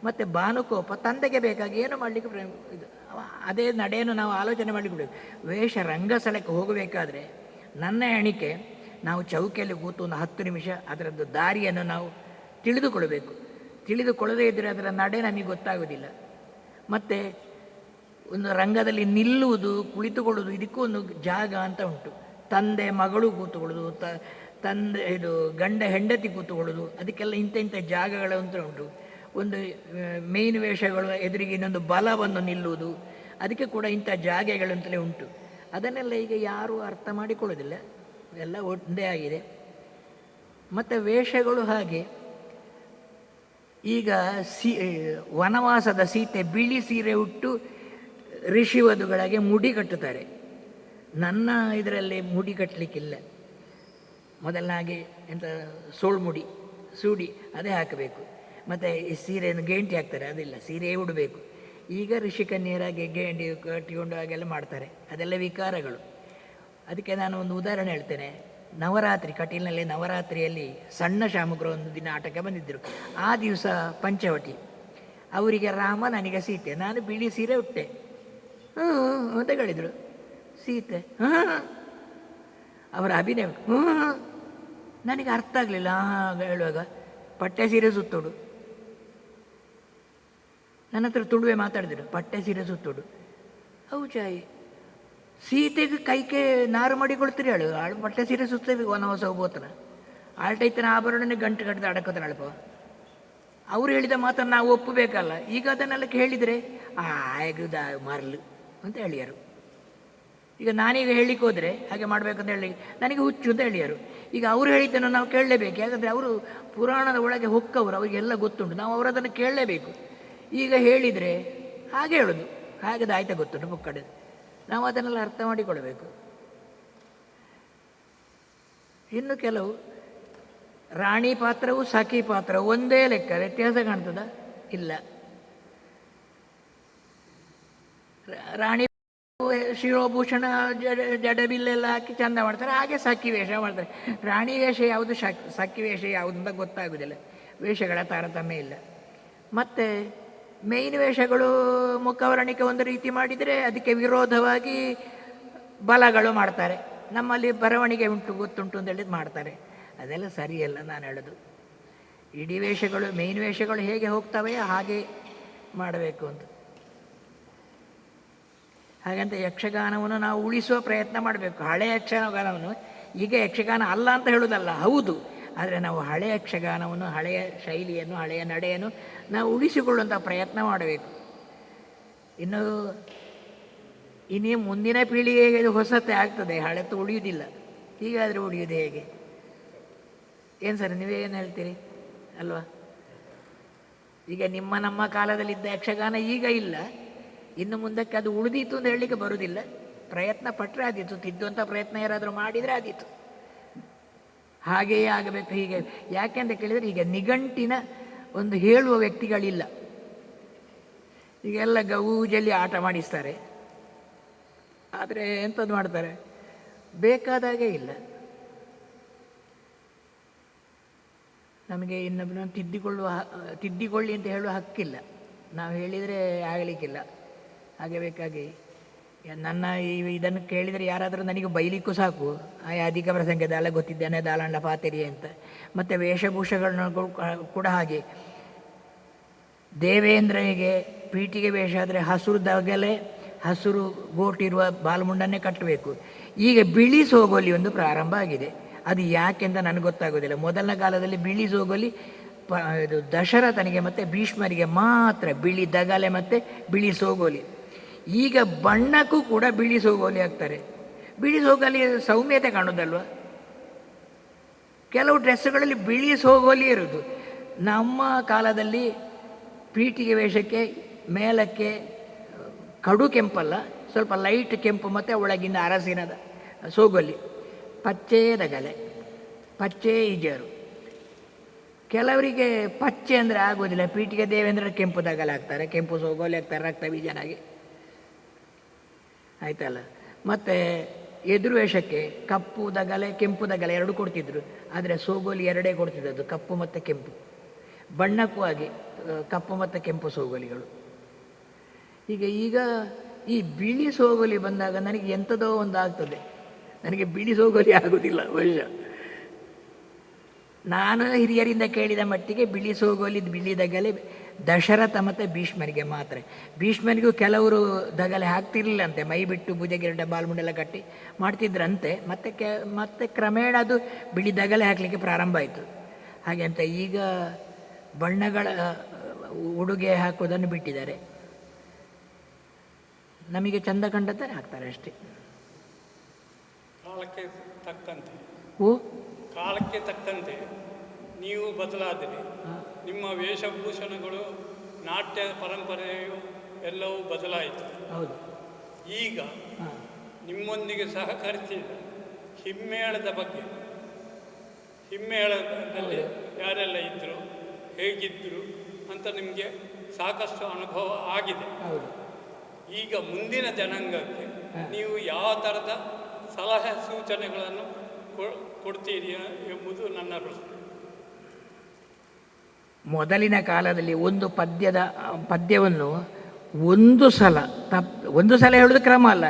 ಮತ್ತು ಭಾನುಕೋಪ, ತಂದೆಗೆ ಬೇಕಾಗಿ ಏನು ಮಾಡಲಿಕ್ಕೆ ಇದು ಅದೇ ನಡೆಯನ್ನು ನಾವು ಆಲೋಚನೆ ಮಾಡಿಕೊಡಬೇಕು ವೇಷ ರಂಗಸ್ಥಳಕ್ಕೆ ಹೋಗಬೇಕಾದ್ರೆ ನನ್ನ ಎಣಿಕೆ ನಾವು ಚೌಕಿಯಲ್ಲಿ ಕೂತು ಒಂದು ಹತ್ತು ನಿಮಿಷ ಅದರದ್ದು ದಾರಿಯನ್ನು ನಾವು ತಿಳಿದುಕೊಳ್ಬೇಕು ತಿಳಿದುಕೊಳ್ಳದೇ ಇದ್ದರೆ ಅದರ ನಡೆ ನಮಗೆ ಗೊತ್ತಾಗೋದಿಲ್ಲ ಮತ್ತು ಒಂದು ರಂಗದಲ್ಲಿ ನಿಲ್ಲುವುದು, ಕುಳಿತುಕೊಳ್ಳುವುದು ಇದಕ್ಕೂ ಒಂದು ಜಾಗ ಅಂತ ಉಂಟು. ತಂದೆ, ಮಗಳು ಕೂತುಕೊಳ್ಳೋದು ತ, ತಂದೆ, ಇದು ಗಂಡ, ಹೆಂಡತಿ ಕೂತುಕೊಳ್ಳೋದು ಅದಕ್ಕೆಲ್ಲ ಇಂಥ ಇಂಥ ಜಾಗಗಳು ಉಂಟು. ಒಂದು ಮೇನ್ ವೇಷಗಳು ಎದುರಿಗೆ ಇನ್ನೊಂದು ಬಲವನ್ನು ನಿಲ್ಲುವುದು, ಅದಕ್ಕೆ ಕೂಡ ಇಂಥ ಜಾಗೆಗಳು ಅಂತಲೇ ಉಂಟು. ಅದನ್ನೆಲ್ಲ ಈಗ ಯಾರೂ ಅರ್ಥ ಮಾಡಿಕೊಳ್ಳೋದಿಲ್ಲ. ಎಲ್ಲ ಒಂದೇ ಆಗಿದೆ. ಮತ್ತು ವೇಷಗಳು ಹಾಗೆ. ಈಗ ಸಿ ವನವಾಸದ ಸೀತೆ ಬಿಳಿ ಸೀರೆ ಉಟ್ಟು ಋಷಿವಧುಗಳಿಗೆ ಮುಡಿ ಕಟ್ಟುತ್ತಾರೆ. ನನ್ನ ಇದರಲ್ಲಿ ಮುಡಿ ಕಟ್ಟಲಿಕ್ಕಿಲ್ಲ. ಮೊದಲನಾಗಿ ಎಂಥ ಸೋಳ್ಮುಡಿ, ಸೂಡಿ, ಅದೇ ಹಾಕಬೇಕು. ಮತ್ತು ಈ ಸೀರೆಯನ್ನು ಗೇಂಟಿ ಹಾಕ್ತಾರೆ, ಅದಿಲ್ಲ ಸೀರೆಯೇ ಉಡಬೇಕು. ಈಗ ಋಷಿಕನ್ಯರಾಗಿ ಗೇಂಡಿ ಕಟ್ಟಿಕೊಂಡು ಹಾಗೆಲ್ಲ ಮಾಡ್ತಾರೆ, ಅದೆಲ್ಲ ವಿಕಾರಗಳು. ಅದಕ್ಕೆ ನಾನು ಒಂದು ಉದಾಹರಣೆ ಹೇಳ್ತೇನೆ. ನವರಾತ್ರಿ, ಕಟೀಲಿನಲ್ಲಿ ನವರಾತ್ರಿಯಲ್ಲಿ ಸಣ್ಣ ಶಾಮುಗ್ರ ಒಂದು ದಿನ ಆಟಕ್ಕೆ ಬಂದಿದ್ದರು. ಆ ದಿವಸ ಪಂಚವಟಿ. ಅವರಿಗೆ ರಾಮ ನನಗೆ ಸೀತೆ, ನಾನು ಬಿಳಿ ಸೀರೆ ಉಟ್ಟೆ. ಹ್ಞೂ ಅಂತ ಸೀತೆ ಅವರ ಅಭಿನಯ. ಹ್ಞೂ ನನಗೆ ಅರ್ಥ ಆಗಲಿಲ್ಲ ಹೇಳುವಾಗ, ಪಟ್ಟೆ ಸೀರೆ ಸುತ್ತೋಡು. ನನ್ನ ಹತ್ರ ತುಳುವೆ ಮಾತಾಡಿದ್ರು. ಪಟ್ಟೆ ಸೀರೆ ಸುತ್ತುಡು. ಅವು ಚಾಯಿ ಸೀತೆಗೆ ಕೈಕೆ ನಾರು ಮಾಡಿಕೊಳ್ತೀರಿ ಹೇಳು ಆಳು ಪಟ್ಟೆ ಸೀರೆ ಸುತ್ತಬೇಕು ಹೊಸ ಹೋಗ್ಬೋತನ ಆಳ್ಟೈತನ ಆಭರಣನೇ ಗಂಟು ಕಟ್ಟಿದ ಅಡಕೋತಾನೆ ಅಳಪ ಅವ್ರು ಹೇಳಿದ ಮಾತನ್ನು ನಾವು ಒಪ್ಪಬೇಕಲ್ಲ. ಈಗ ಅದನ್ನೆಲ್ಲ ಕೇಳಿದರೆ ಆಗುದ ಮರಲು ಅಂತ ಹೇಳಿಯರು. ಈಗ ನಾನೀಗ ಹೇಳಿಕ್ಕೆ ಹೋದರೆ ಹಾಗೆ ಮಾಡಬೇಕಂತ ಹೇಳಿ ನನಗೆ ಹುಚ್ಚು ಅಂತ ಹೇಳಿಯರು. ಈಗ ಅವರು ಹೇಳಿದ್ದನ್ನು ನಾವು ಕೇಳಲೇಬೇಕು. ಯಾಕಂದರೆ ಅವರು ಪುರಾಣದ ಒಳಗೆ ಹೊಕ್ಕವರು. ಅವರಿಗೆಲ್ಲ ಗೊತ್ತುಂಟು. ನಾವು ಅವರದನ್ನು ಕೇಳಲೇಬೇಕು. ಈಗ ಹೇಳಿದರೆ ಹಾಗೆ ಹೇಳೋದು. ಹಾಗೆ ಆಯ್ತಾ ಗೊತ್ತುಂಟು ಮುಕ್ಕಡೆ ನಾವು ಅದನ್ನೆಲ್ಲ ಅರ್ಥ ಮಾಡಿಕೊಳ್ಬೇಕು. ಇನ್ನು ಕೆಲವು ರಾಣಿ ಪಾತ್ರವು ಸಾಕಿ ಪಾತ್ರ ಒಂದೇ ಲೆಕ್ಕ, ವ್ಯತ್ಯಾಸ ಕಾಣ್ತದ? ಇಲ್ಲ. ರಾಣಿ ಶಿರೋಭೂಷಣ, ಜಡ ಜಡಬಿಲ್ಲೆಲ್ಲ ಹಾಕಿ ಚಂದ ಮಾಡ್ತಾರೆ, ಹಾಗೆ ಸಾಕಿ ವೇಷ ಮಾಡ್ತಾರೆ. ರಾಣಿ ವೇಷ ಯಾವುದು ಸಾಕಿ ವೇಷ ಯಾವುದು ಅಂತ ಗೊತ್ತಾಗೋದಿಲ್ಲ. ವೇಷಗಳ ತಾರತಮ್ಯ ಇಲ್ಲ. ಮತ್ತು ಮೇಯ್ನ್ ವೇಷಗಳು ಮುಖವರ್ಣಿಕೆ ಒಂದು ರೀತಿ ಮಾಡಿದರೆ ಅದಕ್ಕೆ ವಿರೋಧವಾಗಿ ಬಲಗಳು ಮಾಡ್ತಾರೆ. ನಮ್ಮಲ್ಲಿ ಬರವಣಿಗೆ ಉಂಟು, ಗೊತ್ತುಂಟು ಅಂತ ಹೇಳಿದ್ ಮಾಡ್ತಾರೆ. ಅದೆಲ್ಲ ಸರಿಯಲ್ಲ ನಾನು ಹೇಳೋದು. ಇಡೀ ವೇಷಗಳು ಮೇಯ್ನ್ ವೇಷಗಳು ಹೇಗೆ ಹೋಗ್ತವೆ ಹಾಗೆ ಮಾಡಬೇಕು ಅಂತ. ಹಾಗಂತ ಯಕ್ಷಗಾನವನ್ನು ನಾವು ಉಳಿಸುವ ಪ್ರಯತ್ನ ಮಾಡಬೇಕು. ಹಳೆ ಯಕ್ಷಗಾನವನ್ನು ಈಗ ಯಕ್ಷಗಾನ ಅಲ್ಲ ಅಂತ ಹೇಳೋದಲ್ಲ, ಹೌದು. ಆದರೆ ನಾವು ಹಳೆಯ ಯಕ್ಷಗಾನವನ್ನು, ಹಳೆಯ ಶೈಲಿಯನ್ನು, ಹಳೆಯ ನಡೆಯನ್ನು ನಾವು ಉಳಿಸಿಕೊಳ್ಳುವಂಥ ಪ್ರಯತ್ನ ಮಾಡಬೇಕು. ಇನ್ನು ಇನ್ನೇ ಮುಂದಿನ ಪೀಳಿಗೆಗೆ ಇದು ಹೊಸತೆ ಆಗ್ತದೆ ಹಳೆತು ಉಳಿಯುವುದಿಲ್ಲ. ಹೀಗಾದರೆ ಉಳಿಯುವುದು ಹೇಗೆ? ಏನು ಸರ್ ನೀವೇನು ಹೇಳ್ತೀರಿ? ಅಲ್ವಾ? ಈಗ ನಿಮ್ಮ ನಮ್ಮ ಕಾಲದಲ್ಲಿದ್ದ ಯಕ್ಷಗಾನ ಈಗ ಇಲ್ಲ. ಇನ್ನು ಮುಂದಕ್ಕೆ ಅದು ಉಳಿದಿತ್ತು ಅಂತ ಹೇಳಲಿಕ್ಕೆ ಬರುವುದಿಲ್ಲ. ಪ್ರಯತ್ನ ಪಟ್ಟರೆ ಆದೀತು. ತಿದ್ದುವಂಥ ಪ್ರಯತ್ನ ಯಾರಾದರೂ ಮಾಡಿದರೆ ಆದೀತು. ಹಾಗೆಯೇ ಆಗಬೇಕು ಹೀಗೆ. ಯಾಕೆ ಅಂತ ಕೇಳಿದರೆ ಈಗ ನಿಘಂಟಿನ ಒಂದು ಹೇಳುವ ವ್ಯಕ್ತಿಗಳಿಲ್ಲ. ಈಗೆಲ್ಲ ಗೌಜಲ್ಲಿ ಆಟ ಮಾಡಿಸ್ತಾರೆ. ಆದರೆ ಎಂಥದ್ದು ಮಾಡ್ತಾರೆ? ಬೇಕಾದಾಗೆ ಇಲ್ಲ. ನಮಗೆ ಇನ್ನೊಬ್ಬನ ತಿದ್ದಿಕೊಳ್ಳುವ ತಿದ್ದಿಕೊಳ್ಳಿ ಅಂತ ಹೇಳುವ ಹಕ್ಕಿಲ್ಲ. ನಾವು ಹೇಳಿದರೆ ಆಗಲಿಕ್ಕಿಲ್ಲ. ಹಾಗೆ ಬೇಕಾಗಿ ನನ್ನ ಈ ಇದನ್ನು ಕೇಳಿದರೆ ಯಾರಾದರೂ ನನಗೆ ಬೈಲಿಕ್ಕೂ ಸಾಕು. ಆ ಅಧಿಕ ಪ್ರಸಂಗ ದಾಲ ಗೊತ್ತಿದ್ದೇನೆ, ದಾಳಂಡ ಪಾತೆರಿ ಅಂತ. ಮತ್ತು ವೇಷಭೂಷಗಳನ್ನ ಕೂಡ ಹಾಗೆ. ದೇವೇಂದ್ರನಿಗೆ ಪೀಠಿಗೆ ವೇಷ ಆದರೆ ಹಸುರು ದಗಲೆ, ಹಸುರು ಗೋಟಿರುವ ಬಾಲ್ಮುಂಡನ್ನೇ ಕಟ್ಟಬೇಕು. ಈಗ ಬಿಳಿ ಸೋಗೋಲಿ ಒಂದು ಪ್ರಾರಂಭ ಆಗಿದೆ. ಅದು ಯಾಕೆಂತ ನನಗೆ ಗೊತ್ತಾಗೋದಿಲ್ಲ. ಮೊದಲನ ಕಾಲದಲ್ಲಿ ಬಿಳಿ ಸೋಗೋಲಿ, ಪ, ಇದು ದಶರಥನಿಗೆ ಮತ್ತು ಭೀಷ್ಮರಿಗೆ ಮಾತ್ರ ಬಿಳಿ ದಗಲೆ ಮತ್ತು ಬಿಳಿ ಸೋಗೋಲಿ. ಈಗ ಬಣ್ಣಕ್ಕೂ ಕೂಡ ಬಿಳಿ ಸೋಗೋಲಿ ಹಾಕ್ತಾರೆ ಬಿಳಿ ಸೋಗೋಲಿ ಸೌಮ್ಯತೆ ಕಾಣೋದಲ್ವ? ಕೆಲವು ಡ್ರೆಸ್ಗಳಲ್ಲಿ ಬಿಳಿ ಸೋಗೋಲಿ ಇರೋದು. ನಮ್ಮ ಕಾಲದಲ್ಲಿ ಪೀಟಿಗೆ ವೇಷಕ್ಕೆ, ಮೇಲಕ್ಕೆ, ಕಡು ಕೆಂಪಲ್ಲ, ಸ್ವಲ್ಪ ಲೈಟ್ ಕೆಂಪು ಮತ್ತು ಒಳಗಿಂದ ಅರಸಿನದ ಸೋಗೋಲಿ ಪಚ್ಚೆಯದ ಗಲೆ. ಪಚ್ಚೆ ಈಜರು. ಕೆಲವರಿಗೆ ಪಚ್ಚೆ ಅಂದರೆ ಆಗೋದಿಲ್ಲ. ಪೀಟಿಗೆ ದೇವೇಂದ್ರ ಕೆಂಪು ದಗಲೆ ಹಾಕ್ತಾರೆ ಕೆಂಪು ಸೋಗೋಲಿ ಹಾಕ್ತಾರೆ ರಕ್ತ ಬೀಜನಾಗಿ. ಆಯ್ತಲ್ಲ? ಮತ್ತೆ ಎದುರು ವೇಷಕ್ಕೆ ಕಪ್ಪು, ದಗಲೆ, ಕೆಂಪು, ದಗಲೆ ಎರಡು ಕೊಡ್ತಿದ್ರು. ಆದರೆ ಸೋಗೋಲಿ ಎರಡೇ ಕೊಡ್ತಿದ್ದದ್ದು, ಕಪ್ಪು ಮತ್ತು ಕೆಂಪು. ಬಣ್ಣಕ್ಕೂ ಆಗಿ ಕಪ್ಪು ಮತ್ತು ಕೆಂಪು ಸೋಗೋಲಿಗಳು. ಈಗ ಈಗ ಈ ಬಿಳಿ ಸೋಗೋಲಿ ಬಂದಾಗ ನನಗೆ ಎಂಥದೋ ಒಂದು ಆಗ್ತದೆ. ನನಗೆ ಬಿಳಿ ಸೋಗೋಲಿ ಆಗೋದಿಲ್ಲ ವರ್ಷ ನಾನು ಹಿರಿಯರಿಂದ ಕೇಳಿದ ಮಟ್ಟಿಗೆ ಬಿಳಿ ಸೋಗೋಲಿ, ಬಿಳಿ ದಗಲೆ ದಶರಥ ಮತ್ತು ಭೀಷ್ಮರಿಗೆ ಮಾತ್ರ. ಭೀಷ್ಮನಿಗೂ ಕೆಲವರು ದಗಲೆ ಹಾಕ್ತಿರ್ಲಿಲ್ಲಂತೆ. ಮೈ ಬಿಟ್ಟು ಭುಜಗಿರಡ ಬಾಲ್ಮುಂಡೆಲ್ಲ ಕಟ್ಟಿ ಮಾಡ್ತಿದ್ರಂತೆ. ಮತ್ತೆ ಕೆ ಮತ್ತೆ ಕ್ರಮೇಣ ಅದು ಬಿಳಿ ದಗಲೆ ಹಾಕಲಿಕ್ಕೆ ಪ್ರಾರಂಭ ಆಯಿತು. ಹಾಗೆ ಅಂತ ಈಗ ಬಣ್ಣಗಳ ಉಡುಗೆ ಹಾಕೋದನ್ನು ಬಿಟ್ಟಿದ್ದಾರೆ. ನಮಗೆ ಚಂದ ಕಂಡಂತೆ ಹಾಕ್ತಾರೆ ಅಷ್ಟೇ. ಕಾಲಕ್ಕೆ ತಕ್ಕಂತೆ. ಓ ಕಾಲಕ್ಕೆ ತಕ್ಕಂತೆ. ನೀವು ಬದಲಾದರೆ ನಿಮ್ಮ ವೇಷಭೂಷಣಗಳು ನಾಟ್ಯ ಪರಂಪರೆಯು ಎಲ್ಲವೂ ಬದಲಾಯಿತು. ಹೌದು. ಈಗ ನಿಮ್ಮೊಂದಿಗೆ ಸಹಕರಿಸಿದ ಹಿಮ್ಮೇಳದ ಬಗ್ಗೆ ಹಿಮ್ಮೇಳದಲ್ಲಿ ಯಾರೆಲ್ಲ ಇದ್ದರು ಹೇಗಿದ್ದರು ಅಂತ ನಿಮಗೆ ಸಾಕಷ್ಟು ಅನುಭವ ಆಗಿದೆ. ಈಗ ಮುಂದಿನ ಜನಾಂಗಕ್ಕೆ ನೀವು ಯಾವ ಥರದ ಸಲಹೆ ಸೂಚನೆಗಳನ್ನು ಕೊಡ್ತೀರಿ ಎಂಬುದು ನನ್ನ ಪ್ರಶ್ನೆ. ಮೊದಲಿನ ಕಾಲದಲ್ಲಿ ಒಂದು ಪದ್ಯದ, ಪದ್ಯವನ್ನು ಒಂದು ಸಲ ತಪ್, ಒಂದು ಸಲ ಹೇಳೋದು ಕ್ರಮ ಅಲ್ಲ.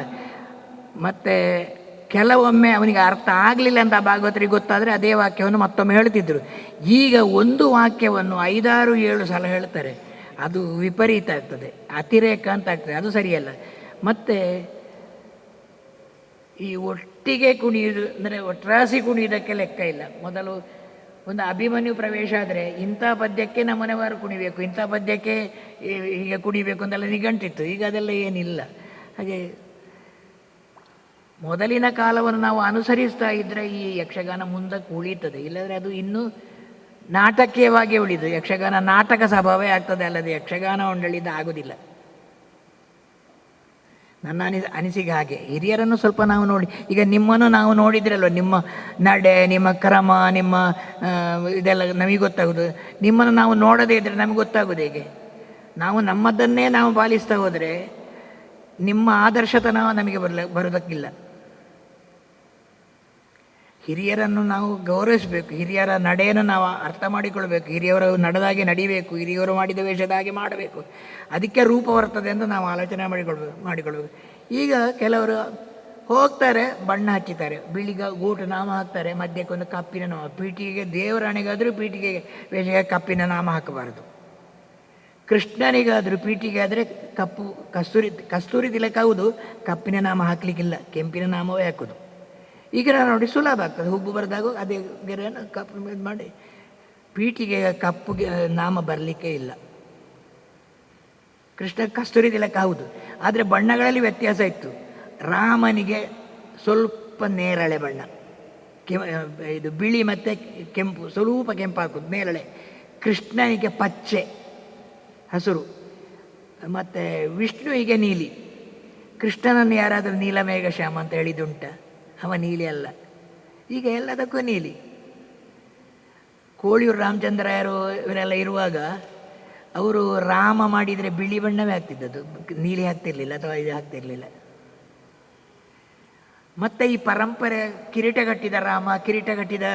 ಮತ್ತು ಕೆಲವೊಮ್ಮೆ ಅವನಿಗೆ ಅರ್ಥ ಆಗಲಿಲ್ಲ ಅಂತ ಭಾಗವತರಿಗೆ ಗೊತ್ತಾದರೆ ಅದೇ ವಾಕ್ಯವನ್ನು ಮತ್ತೊಮ್ಮೆ ಹೇಳ್ತಿದ್ರು. ಈಗ ಒಂದು ವಾಕ್ಯವನ್ನು ಐದಾರು, ಏಳು ಸಲ ಹೇಳ್ತಾರೆ. ಅದು ವಿಪರೀತ ಆಗ್ತದೆ. ಅತಿರೇಕ ಅಂತ ಆಗ್ತದೆ. ಅದು ಸರಿಯಲ್ಲ. ಮತ್ತು ಈ ಒಟ್ಟಿಗೆ ಕುಣಿಯುವುದು ಅಂದರೆ ಒಟ್ರಾಸಿ ಕುಣಿಯುವುದಕ್ಕೆ ಲೆಕ್ಕ ಇಲ್ಲ. ಮೊದಲು ಒಂದು ಅಭಿಮನ್ಯು ಪ್ರವೇಶ ಆದರೆ ಇಂಥ ಪದ್ಯಕ್ಕೆ ನಮ್ಮನೆವಾರು ಕುಣಿಬೇಕು, ಇಂಥ ಪದ್ಯಕ್ಕೆ ಹೀಗೆ ಕುಣಿಬೇಕು ಅಂತೆಲ್ಲ ನಿಘಂಟಿತ್ತು. ಈಗ ಅದೆಲ್ಲ ಏನಿಲ್ಲ. ಹಾಗೆ ಮೊದಲಿನ ಕಾಲವನ್ನು ನಾವು ಅನುಸರಿಸ್ತಾ ಇದ್ದರೆ ಈ ಯಕ್ಷಗಾನ ಮುಂದಕ್ಕೆ ಉಳಿತದೆ ಇಲ್ಲದ್ರೆ ಅದು ಇನ್ನೂ ನಾಟಕೀಯವಾಗಿ ಉಳಿದು, ಯಕ್ಷಗಾನ ನಾಟಕ ಸ್ವಭಾವೇ ಆಗ್ತದೆ ಅಲ್ಲದೆ ಯಕ್ಷಗಾನ ಮಂಡಳಿಯಿಂದ ಆಗೋದಿಲ್ಲ. ನನ್ನ ಅನಿ ಅನಿಸಿಕೆ ಹಾಗೆ. ಹಿರಿಯರನ್ನು ಸ್ವಲ್ಪ ನಾವು ನೋಡಿ. ಈಗ ನಿಮ್ಮನ್ನು ನಾವು ನೋಡಿದ್ರಲ್ವ, ನಿಮ್ಮ ನಡೆ, ನಿಮ್ಮ ಕ್ರಮ, ನಿಮ್ಮ ಇದೆಲ್ಲ ನಮಗೆ ಗೊತ್ತಾಗೋದು. ನಿಮ್ಮನ್ನು ನಾವು ನೋಡದೇ ಇದ್ದರೆ ನಮಗೆ ಗೊತ್ತಾಗೋದು ಹೇಗೆ? ನಾವು ನಮ್ಮದನ್ನೇ ನಾವು ಪಾಲಿಸ್ತಾ ಹೋದರೆ ನಿಮ್ಮ ಆದರ್ಶತನ ನಮಗೆ ಬರಲ, ಬರೋದಕ್ಕಿಲ್ಲ. ಹಿರಿಯರನ್ನು ನಾವು ಗೌರವಿಸಬೇಕು. ಹಿರಿಯರ ನಡೆಯನ್ನು ನಾವು ಅರ್ಥ ಮಾಡಿಕೊಳ್ಬೇಕು. ಹಿರಿಯವರು ನಡೆದಾಗೆ ನಡಿಬೇಕು. ಹಿರಿಯವರು ಮಾಡಿದ ವೇಷದ ಹಾಗೆ ಮಾಡಬೇಕು. ಅದಕ್ಕೆ ರೂಪ ಬರ್ತದೆ ಎಂದು ನಾವು ಆಲೋಚನೆ ಮಾಡಿಕೊಳ್ಬೇಕು ಮಾಡಿಕೊಳ್ಬೇಕು. ಈಗ ಕೆಲವರು ಹೋಗ್ತಾರೆ, ಬಣ್ಣ ಹಚ್ಚುತ್ತಾರೆ ಬಿಳಿಗ ಗೂಟು ನಾಮ ಹಾಕ್ತಾರೆ ಮಧ್ಯಕ್ಕೊಂದು ಕಪ್ಪಿನ ನಾಮ. ಪೀಠಿಗೆ ದೇವರಾಣಿಗಾದರೂ ಪೀಠಿಗೆ ವೇಷಕ್ಕೆ ಕಪ್ಪಿನ ನಾಮ ಹಾಕಬಾರದು. ಕೃಷ್ಣನಿಗಾದರೂ ಪೀಠಿಗೆ ಆದರೆ ಕಪ್ಪು, ಕಸ್ತೂರಿ ಕಸ್ತೂರಿ ತಿಲಕ ಹೌದು. ಕಪ್ಪಿನ ನಾಮ ಹಾಕಲಿಕ್ಕಿಲ್ಲ. ಕೆಂಪಿನ ನಾಮವೇ ಹಾಕೋದು. ಈಗ ನಾನು ನೋಡಿ ಸುಲಭ ಆಗ್ತದೆ. ಹುಬ್ಬು ಬರೆದಾಗ ಅದೇ ಗೆರೆಯನ್ನು ಕಪ್ಪು ಇದು ಮಾಡಿ. ಪೀಠಿಗೆ ಕಪ್ಪುಗೆ ನಾಮ ಬರಲಿಕ್ಕೆ ಇಲ್ಲ. ಕೃಷ್ಣ ಕಸ್ತೂರಿ ತಿಲಕ ಹೌದು. ಆದರೆ ಬಣ್ಣಗಳಲ್ಲಿ ವ್ಯತ್ಯಾಸ ಇತ್ತು. ರಾಮನಿಗೆ ಸ್ವಲ್ಪ ನೇರಳೆ ಬಣ್ಣ. ಕೆ ಇದು ಬಿಳಿ ಮತ್ತು ಕೆಂಪು, ಸ್ವಲ್ಪ ಕೆಂಪು ಹಾಕೋದು, ನೇರಳೆ. ಕೃಷ್ಣನಿಗೆ ಪಚ್ಚೆ, ಹಸಿರು. ಮತ್ತು ವಿಷ್ಣುವಿಗೆ ನೀಲಿ. ಕೃಷ್ಣನನ್ನು ಯಾರಾದರೂ ನೀಲಮೇಘ ಶ್ಯಾಮ ಅಂತ ಹೇಳಿದುಂಟ ಅವ ನೀಲಿ ಅಲ್ಲ. ಈಗ ಎಲ್ಲದಕ್ಕೂ ನೀಲಿ. ಕೋಳಿಯೂರು ರಾಮಚಂದ್ರಾಯರು ಇವರೆಲ್ಲ ಇರುವಾಗ ಅವರು ರಾಮ ಮಾಡಿದರೆ ಬಿಳಿ ಬಣ್ಣವೇ ಆಗ್ತಿದ್ದದ್ದು. ನೀಲಿ ಹಾಕ್ತಿರ್ಲಿಲ್ಲ ಅಥವಾ ಇದು ಹಾಕ್ತಿರ್ಲಿಲ್ಲ ಮತ್ತೆ ಈ ಪರಂಪರೆ ಕಿರೀಟ ಕಟ್ಟಿದ ರಾಮ, ಕಿರೀಟ ಕಟ್ಟಿದ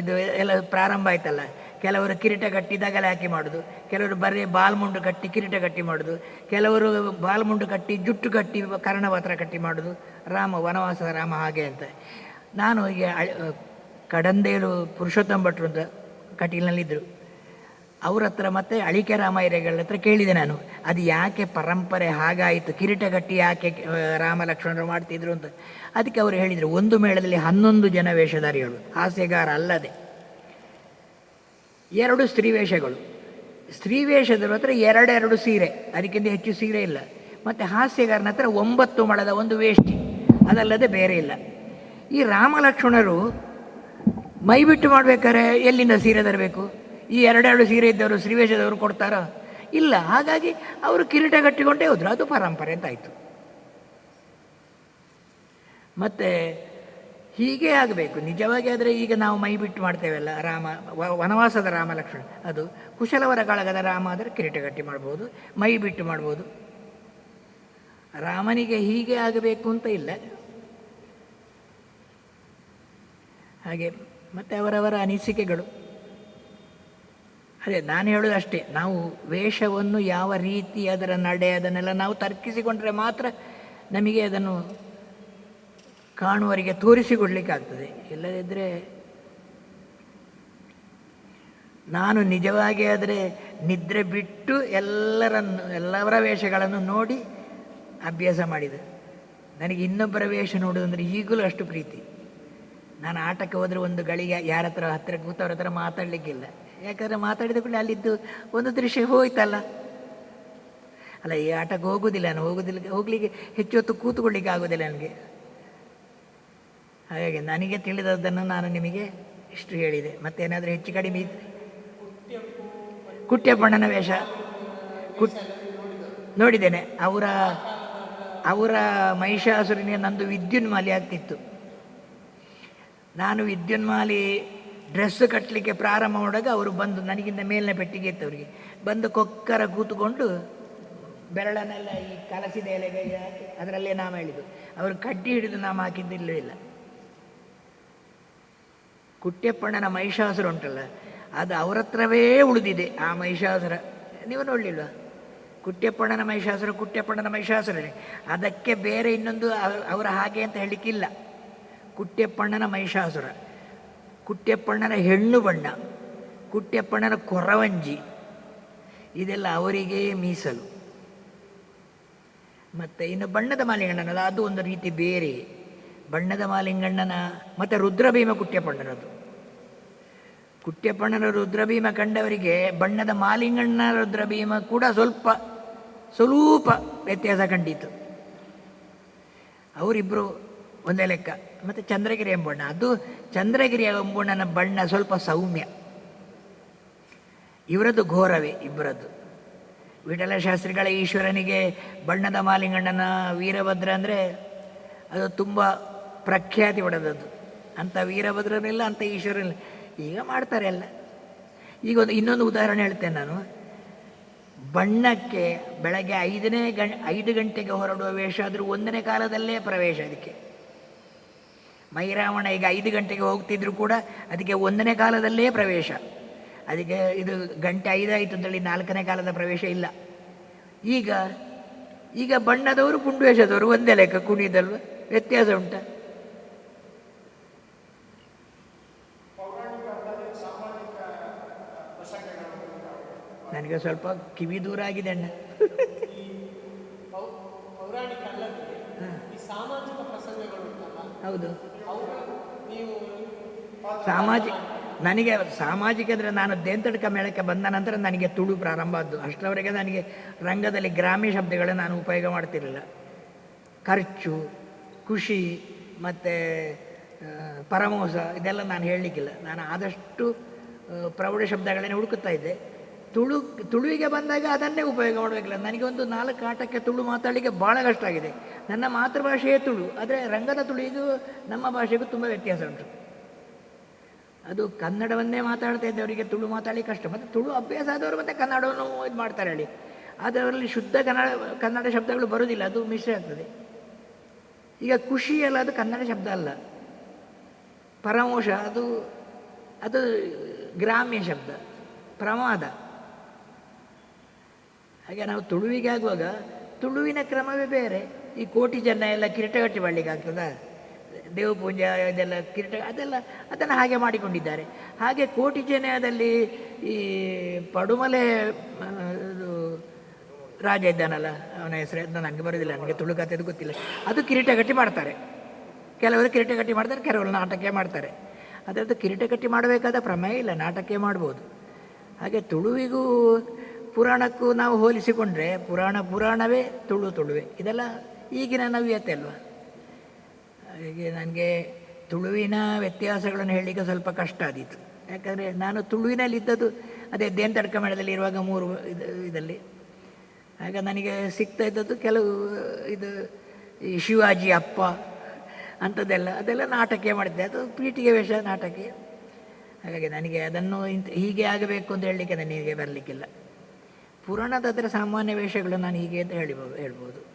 ಇದು ಎಲ್ಲ ಪ್ರಾರಂಭ ಆಯ್ತಲ್ಲ. ಕೆಲವರು ಕಿರೀಟ ಕಟ್ಟಿದಾಗಲೇ ಹಾಕಿ ಮಾಡೋದು. ಕೆಲವರು ಬರೀ ಬಾಲ್ಮುಂಡು ಕಟ್ಟಿ ಕಿರೀಟ ಕಟ್ಟಿ ಮಾಡೋದು. ಕೆಲವರು ಬಾಲ್ಮುಂಡು ಕಟ್ಟಿ ಜುಟ್ಟು ಕಟ್ಟಿ ಕರ್ಣಪಾತ್ರ ಕಟ್ಟಿ ಮಾಡೋದು. ರಾಮ, ವನವಾಸದ ರಾಮ ಹಾಗೆ ಅಂತ. ನಾನು ಅಳ್- ಕಡಂದೇಲು ಪುರುಷೋತ್ತಮ ಭಟ್ರು ಅಂತ ಕಟೀಲಿನಲ್ಲಿದ್ದರು. ಅವ್ರ ಹತ್ರ ಮತ್ತೆ ಅಳಿಕೆ ರಾಮಾಯಣಗಳ ಹತ್ರ ಕೇಳಿದೆ ನಾನು. ಅದು ಯಾಕೆ ಪರಂಪರೆ ಹಾಗಾಯಿತು? ಕಿರೀಟ ಕಟ್ಟಿ ಯಾಕೆ ರಾಮ ಲಕ್ಷ್ಮಣರು ಮಾಡ್ತಿದ್ರು ಅಂತ. ಅದಕ್ಕೆ ಅವರು ಹೇಳಿದರು, ಒಂದು ಮೇಳದಲ್ಲಿ ಹನ್ನೊಂದು ಜನ ವೇಷಧಾರಿಗಳು, ಹಾಸ್ಯಗಾರ ಅಲ್ಲದೆ. ಎರಡು ಸ್ತ್ರೀ ವೇಷಗಳು. ಸ್ತ್ರೀ ಹತ್ರ ಎರಡೆರಡು ಸೀರೆ, ಅದಕ್ಕಿಂತ ಹೆಚ್ಚು ಸೀರೆ ಇಲ್ಲ. ಮತ್ತು ಹಾಸ್ಯಗಾರನ ಹತ್ರ ಒಂಬತ್ತು ಮಳದ ಒಂದು ವೇಷ್ಟಿ. ಅದಲ್ಲದೆ ಬೇರೆ ಇಲ್ಲ. ಈ ರಾಮ ಲಕ್ಷ್ಮಣರು ಮೈ ಬಿಟ್ಟು ಮಾಡ್ಬೇಕಾದ್ರೆ ಎಲ್ಲಿಂದ ಸೀರೆ ತರಬೇಕು? ಈ ಎರಡೆರಡು ಸೀರೆ ಇದ್ದವರು ಶ್ರೀವೇಶದವರು ಕೊಡ್ತಾರೋ? ಇಲ್ಲ, ಹಾಗಾಗಿ ಅವರು ಕಿರೀಟ ಕಟ್ಟಿಕೊಂಡೇ ಹೋದ್ರು. ಅದು ಪರಂಪರೆ ಅಂತ ಆಯಿತು. ಮತ್ತು ಹೀಗೆ ಆಗಬೇಕು. ನಿಜವಾಗಿ ಆದರೆ ಈಗ ನಾವು ಮೈ ಬಿಟ್ಟು ಮಾಡ್ತೇವಲ್ಲ ರಾಮ ವನವಾಸದ ರಾಮ ಲಕ್ಷ್ಮಣ ಅದು ಕುಶಲವರ ಕಾಳಗದ ರಾಮ ಆದರೆ ಕಿರೀಟಗಟ್ಟಿ ಮಾಡ್ಬೋದು, ಮೈ ಬಿಟ್ಟು ಮಾಡ್ಬೋದು. ರಾಮನಿಗೆ ಹೀಗೆ ಆಗಬೇಕು ಅಂತ ಇಲ್ಲ. ಹಾಗೆ ಮತ್ತೆ ಅವರವರ ಅನಿಸಿಕೆಗಳು. ಅದೇ ನಾನು ಹೇಳೋದು ಅಷ್ಟೇ, ನಾವು ವೇಷವನ್ನು ಯಾವ ರೀತಿ ಅದರ ನಡೆ ಅದನ್ನೆಲ್ಲ ನಾವು ತರ್ಕಿಸಿಕೊಂಡ್ರೆ ಮಾತ್ರ ನಮಗೆ ಅದನ್ನು ಕಾಣುವರಿಗೆ ತೋರಿಸಿಕೊಡ್ಲಿಕ್ಕಾಗ್ತದೆ. ಇಲ್ಲದಿದ್ದರೆ ನಾನು ನಿಜವಾಗಿ ಆದರೆ ನಿದ್ರೆ ಬಿಟ್ಟು ಎಲ್ಲರನ್ನು ಎಲ್ಲರ ವೇಷಗಳನ್ನು ನೋಡಿ ಅಭ್ಯಾಸ ಮಾಡಿದೆ. ನನಗೆ ಇನ್ನೊಬ್ಬರ ವೇಷ ನೋಡೋದಂದ್ರೆ ಈಗಲೂ ಅಷ್ಟು ಪ್ರೀತಿ. ನಾನು ಆಟಕ್ಕೆ ಹೋದರೆ ಒಂದು ಗಳಿಗೆ ಯಾರ ಹತ್ರ, ಹತ್ತಿರ ಕೂತವ್ರ ಹತ್ರ ಮಾತಾಡಲಿಕ್ಕಿಲ್ಲ. ಯಾಕಂದರೆ ಮಾತಾಡಿದ ಕೂಡ ಅಲ್ಲಿದ್ದು ಒಂದು ದೃಶ್ಯ ಹೋಯ್ತಲ್ಲ. ಅಲ್ಲ, ಈ ಆಟಕ್ಕೆ ಹೋಗೋದಿಲ್ಲ ನಾನು. ಹೋಗುದಿಲ್ಲ, ಹೋಗ್ಲಿಕ್ಕೆ ಹೆಚ್ಚು ಹೊತ್ತು ಕೂತ್ಕೊಳ್ಳಿಕ್ಕೆ ಆಗೋದಿಲ್ಲ ನನಗೆ. ಹಾಗಾಗಿ ನನಗೆ ತಿಳಿದದ್ದನ್ನು ನಾನು ನಿಮಗೆ ಇಷ್ಟು ಹೇಳಿದೆ. ಮತ್ತೇನಾದರೂ ಹೆಚ್ಚು ಕಡಿಮೆ ಇದ್ದರೆ ಕುಟ್ಯಪ್ಪಣ್ಣನ ವೇಷ. ಕುಟ್ ನೋಡಿದ್ದೇನೆ. ಅವರ ಅವರ ಮಹಿಷಾಸುರನಿಗೆ ನಂದು ವಿದ್ಯುನ್ಮಾಲಿ ಆಗ್ತಿತ್ತು. ನಾನು ವಿದ್ಯುನ್ಮಾಲಿ ಡ್ರೆಸ್ ಕಟ್ಟಲಿಕ್ಕೆ ಪ್ರಾರಂಭ ಮಾಡಾಗ ಅವರು ಬಂದು ನನಗಿಂತ ಮೇಲಿನ ಪೆಟ್ಟಿಗೆ ಇತ್ತು ಅವರಿಗೆ. ಬಂದು ಕೊಕ್ಕರ ಕೂತುಕೊಂಡು, ಬೆರಳನ್ನೆಲ್ಲ ಈ ಕಲಸಿದ ಎಲೆಗೆ ಹಾಕಿ ಅದರಲ್ಲೇ ನಾಮ ಹೇಳಿದ್ದು. ಅವರು ಕಡ್ಡಿ ಹಿಡಿದು ನಾಮ ಹಾಕಿದ್ದಿಲ್ಲವೇ ಇಲ್ಲ. ಕುಟ್ಯಪ್ಪಣ್ಣನ ಮಹಿಷಾಸುರ ಉಂಟಲ್ಲ, ಅದು ಅವರತ್ರವೇ ಉಳಿದಿದೆ ಆ ಮಹಿಷಾಸುರ. ನೀವು ನೋಡಲಿಲ್ವಾ? ಕುಟ್ಯಪ್ಪಣ್ಣನ ಮಹಿಷಾಸುರ, ಕುಟ್ಯಪ್ಪಣ್ಣನ ಮಹಿಷಾಸುರನೇ. ಅದಕ್ಕೆ ಬೇರೆ ಇನ್ನೊಂದು ಅವ- ಅವರ ಹಾಗೆ ಅಂತ ಹೇಳಲಿಕ್ಕಿಲ್ಲ ಕುಟ್ಯಪ್ಪಣ್ಣನ ಮಹಿಷಾಸುರ. ಕುಟ್ಯಪ್ಪಣ್ಣನ ಹೆಣ್ಣು ಬಣ್ಣ. ಕುಟ್ಯಪ್ಪಣ್ಣನ ಕೊರವಂಜಿ. ಇದೆಲ್ಲ ಅವರಿಗೆ ಮೀಸಲು. ಮತ್ತು ಇನ್ನು ಬಣ್ಣದ ಮಾಲಿಂಗಣ್ಣನ ಅದು ಒಂದು ರೀತಿ ಬೇರೆ. ಬಣ್ಣದ ಮಾಲಿಂಗಣ್ಣನ, ಮತ್ತು ರುದ್ರಭೀಮ ಕುಟ್ಯಪ್ಪಣ್ಣನದು ಕುಟ್ಯಪ್ಪಣ್ಣನ ರುದ್ರಭೀಮ ಕಂಡವರಿಗೆ ಬಣ್ಣದ ಮಾಲಿಂಗಣ್ಣ ರುದ್ರಭೀಮ ಕೂಡ ಸ್ವಲ್ಪ ಸ್ವಲ್ಪ ವ್ಯತ್ಯಾಸ ಕಂಡಿತು ಅವರಿಬ್ಬರು ಒಂದೇ ಲೆಕ್ಕ. ಮತ್ತು ಚಂದ್ರಗಿರಿ ಎಂಬಣ್ಣ. ಅದು ಚಂದ್ರಗಿರಿ ಎಂಬಣ್ಣನ ಬಣ್ಣ ಸ್ವಲ್ಪ ಸೌಮ್ಯ. ಇವರದ್ದು ಘೋರವೇ ಇಬ್ಬರದ್ದು. ವಿಠಲ ಶಾಸ್ತ್ರಿಗಳ ಈಶ್ವರನಿಗೆ ಬಣ್ಣದ ಮಾಲಿಂಗಣ್ಣನ ವೀರಭದ್ರ ಅಂದರೆ ಅದು ತುಂಬ ಪ್ರಖ್ಯಾತಿ ಪಡೆದದ್ದು. ಅಂಥ ವೀರಭದ್ರನಿಲ್ಲ, ಅಂಥ ಈಶ್ವರನಿಲ್ಲ. ಈಗ ಮಾಡ್ತಾರೆ ಎಲ್ಲ. ಈಗ ಒಂದು ಇನ್ನೊಂದು ಉದಾಹರಣೆ ಹೇಳ್ತೇನೆ ನಾನು. ಬಣ್ಣಕ್ಕೆ ಬೆಳಗ್ಗೆ ಐದನೇ ಗಂ, ಐದು ಗಂಟೆಗೆ ಹೊರಡುವ ವೇಷ ಆದರೂ ಒಂದನೇ ಕಾಲದಲ್ಲೇ ಪ್ರವೇಶ ಅದಕ್ಕೆ ಮೈರಾವಣ ಈಗ ಐದು ಗಂಟೆಗೆ ಹೋಗ್ತಿದ್ರು ಕೂಡ ಅದಕ್ಕೆ ಒಂದನೇ ಕಾಲದಲ್ಲೇ ಪ್ರವೇಶ. ಅದಕ್ಕೆ ಇದು ಗಂಟೆ ಐದಾಯಿತು ಅಂತೇಳಿ ನಾಲ್ಕನೇ ಕಾಲದ ಪ್ರವೇಶ ಇಲ್ಲ. ಈಗ ಈಗ ಬಣ್ಣದವರು ಗುಂಡು ವೇಷದವರು ಒಂದೇ ಲೆಕ್ಕ ಕುಣಿದಲ್ವ? ವ್ಯತ್ಯಾಸ ಉಂಟ? ನನಗೆ ಸ್ವಲ್ಪ ಕಿವಿ ದೂರ ಆಗಿದೆ ಅಣ್ಣ. ಹೌದು. ಸಾಮಾಜಿಕ ನನಗೆ ಸಾಮಾಜಿಕ ಅಂದರೆ ನಾನು ದೇಂತಡ್ಕ ಮೇಳಕ್ಕೆ ಬಂದ ನಂತರ ನನಗೆ ತುಳು ಪ್ರಾರಂಭ ಆದ್ದು. ಅಷ್ಟರವರೆಗೆ ನನಗೆ ರಂಗದಲ್ಲಿ ಗ್ರಾಮೀಣ ಶಬ್ದಗಳನ್ನು ನಾನು ಉಪಯೋಗ ಮಾಡ್ತಿರಲಿಲ್ಲ. ಖರ್ಚು ಖುಷಿ ಮತ್ತು ಪರಮೋಸ ಇದೆಲ್ಲ ನಾನು ಹೇಳಲಿಕ್ಕಿಲ್ಲ. ನಾನು ಆದಷ್ಟು ಪ್ರೌಢ ಶಬ್ದಗಳನ್ನೇ ಹುಡುಕುತ್ತಾ ಇದ್ದೆ. ತುಳು, ತುಳುವಿಗೆ ಬಂದಾಗ ಅದನ್ನೇ ಉಪಯೋಗ ಮಾಡಬೇಕಿಲ್ಲ. ನನಗೆ ಒಂದು ನಾಲ್ಕು ಆಟಕ್ಕೆ ತುಳು ಮಾತಾಡಲಿಕ್ಕೆ ಭಾಳ ಕಷ್ಟ ಆಗಿದೆ. ನನ್ನ ಮಾತೃಭಾಷೆಯೇ ತುಳು, ಆದರೆ ರಂಗದ ತುಳುವಿಗೂ ನಮ್ಮ ಭಾಷೆಗೂ ತುಂಬ ವ್ಯತ್ಯಾಸ ಉಂಟು. ಅದು ಕನ್ನಡವನ್ನೇ ಮಾತಾಡ್ತಾ ಇದ್ದವರಿಗೆ ತುಳು ಮಾತಾಡಲಿಕ್ಕೆ ಕಷ್ಟ. ಮತ್ತು ತುಳು ಅಭ್ಯಾಸ ಆದವರು ಮತ್ತು ಕನ್ನಡವನ್ನು ಇದು ಮಾಡ್ತಾರೆ ಹೇಳಿ ಅದರಲ್ಲಿ ಶುದ್ಧ ಕನ್ನಡ ಕನ್ನಡ ಶಬ್ದಗಳು ಬರೋದಿಲ್ಲ ಅದು ಮಿಶ್ರ ಆಗ್ತದೆ. ಈಗ ಖುಷಿ ಅಲ್ಲ, ಅದು ಕನ್ನಡ ಶಬ್ದ ಅಲ್ಲ. ಪರಮೋಷ ಅದು ಅದು ಗ್ರಾಮ್ಯ ಶಬ್ದ, ಪ್ರಮಾದ. ಹಾಗೆ ನಾವು ತುಳುವಿಗೆ ಆಗುವಾಗ ತುಳುವಿನ ಕ್ರಮವೇ ಬೇರೆ. ಈ ಕೋಟಿ ಜನ ಎಲ್ಲ ಕಿರೀಟಗಟ್ಟಿ ಮಾಡಲಿಕ್ಕೆ ದೇವ ಪೂಜೆ ಇದೆಲ್ಲ ಕಿರೀಟ, ಅದೆಲ್ಲ, ಅದನ್ನು ಹಾಗೆ ಮಾಡಿಕೊಂಡಿದ್ದಾರೆ. ಹಾಗೆ ಕೋಟಿ ಜನದಲ್ಲಿ ಈ ಪಡುಮಲೆ ಇದು ರಾಜ ಇದ್ದಾನಲ್ಲ, ಅವನ ಹೆಸರು ನನಗೆ ಬರೋದಿಲ್ಲ, ನನಗೆ ತುಳು ಕಥೆದು ಗೊತ್ತಿಲ್ಲ. ಅದು ಕಿರೀಟ ಗಟ್ಟಿ ಮಾಡ್ತಾರೆ. ಕೆಲವರು ಕಿರೀಟ ಗಟ್ಟಿ ಮಾಡ್ತಾರೆ, ಕೆಲವರು ನಾಟಕ ಮಾಡ್ತಾರೆ. ಅದರದ್ದು ಕಿರೀಟ ಗಟ್ಟಿ ಮಾಡಬೇಕಾದ ಪ್ರಮೇಯ ಇಲ್ಲ, ನಾಟಕ ಮಾಡ್ಬೋದು. ಹಾಗೆ ತುಳುವಿಗೂ ಪುರಾಣಕ್ಕೂ ನಾವು ಹೋಲಿಸಿಕೊಂಡ್ರೆ ಪುರಾಣ ಪುರಾಣವೇ ತುಳು ತುಳುವೆ. ಇದೆಲ್ಲ ಈಗಿನ ನವ್ಯತೆ ಅಲ್ವಾ? ಹಾಗೆ ನನಗೆ ತುಳುವಿನ ವ್ಯತ್ಯಾಸಗಳನ್ನು ಹೇಳಲಿಕ್ಕೆ ಸ್ವಲ್ಪ ಕಷ್ಟ ಆದೀತು. ಯಾಕಂದರೆ ನಾನು ತುಳುವಿನಲ್ಲಿ ಇದ್ದದ್ದು ಅದೇ ದೇಂತಡ್ಕ ಮೇಳದಲ್ಲಿ ಇರುವಾಗ ಮೂರು ಇದು, ಇದರಲ್ಲಿ. ಆಗ ನನಗೆ ಸಿಗ್ತಾ ಇದ್ದದ್ದು ಕೆಲವು, ಇದು, ಈ ಶಿವಾಜಿ ಅಪ್ಪ ಅಂಥದ್ದೆಲ್ಲ, ಅದೆಲ್ಲ ನಾಟಕ ಮಾಡಿದ್ದೆ. ಅದು ಪೀಠಿಗೆ ವೇಷ ನಾಟಕ ಹಾಗಾಗಿ ನನಗೆ ಅದನ್ನು ಇಂಥ ಹೀಗೆ ಆಗಬೇಕು ಅಂತ ಹೇಳಲಿಕ್ಕೆ ನನಗೆ ಬರಲಿಕ್ಕಿಲ್ಲ. ಪುರಾಣದಾದರೆ ಸಾಮಾನ್ಯ ವೇಷಗಳು ನಾನು ಹೀಗೆ ಅಂತ ಹೇಳಿ ಹೇಳ್ಬೋದು.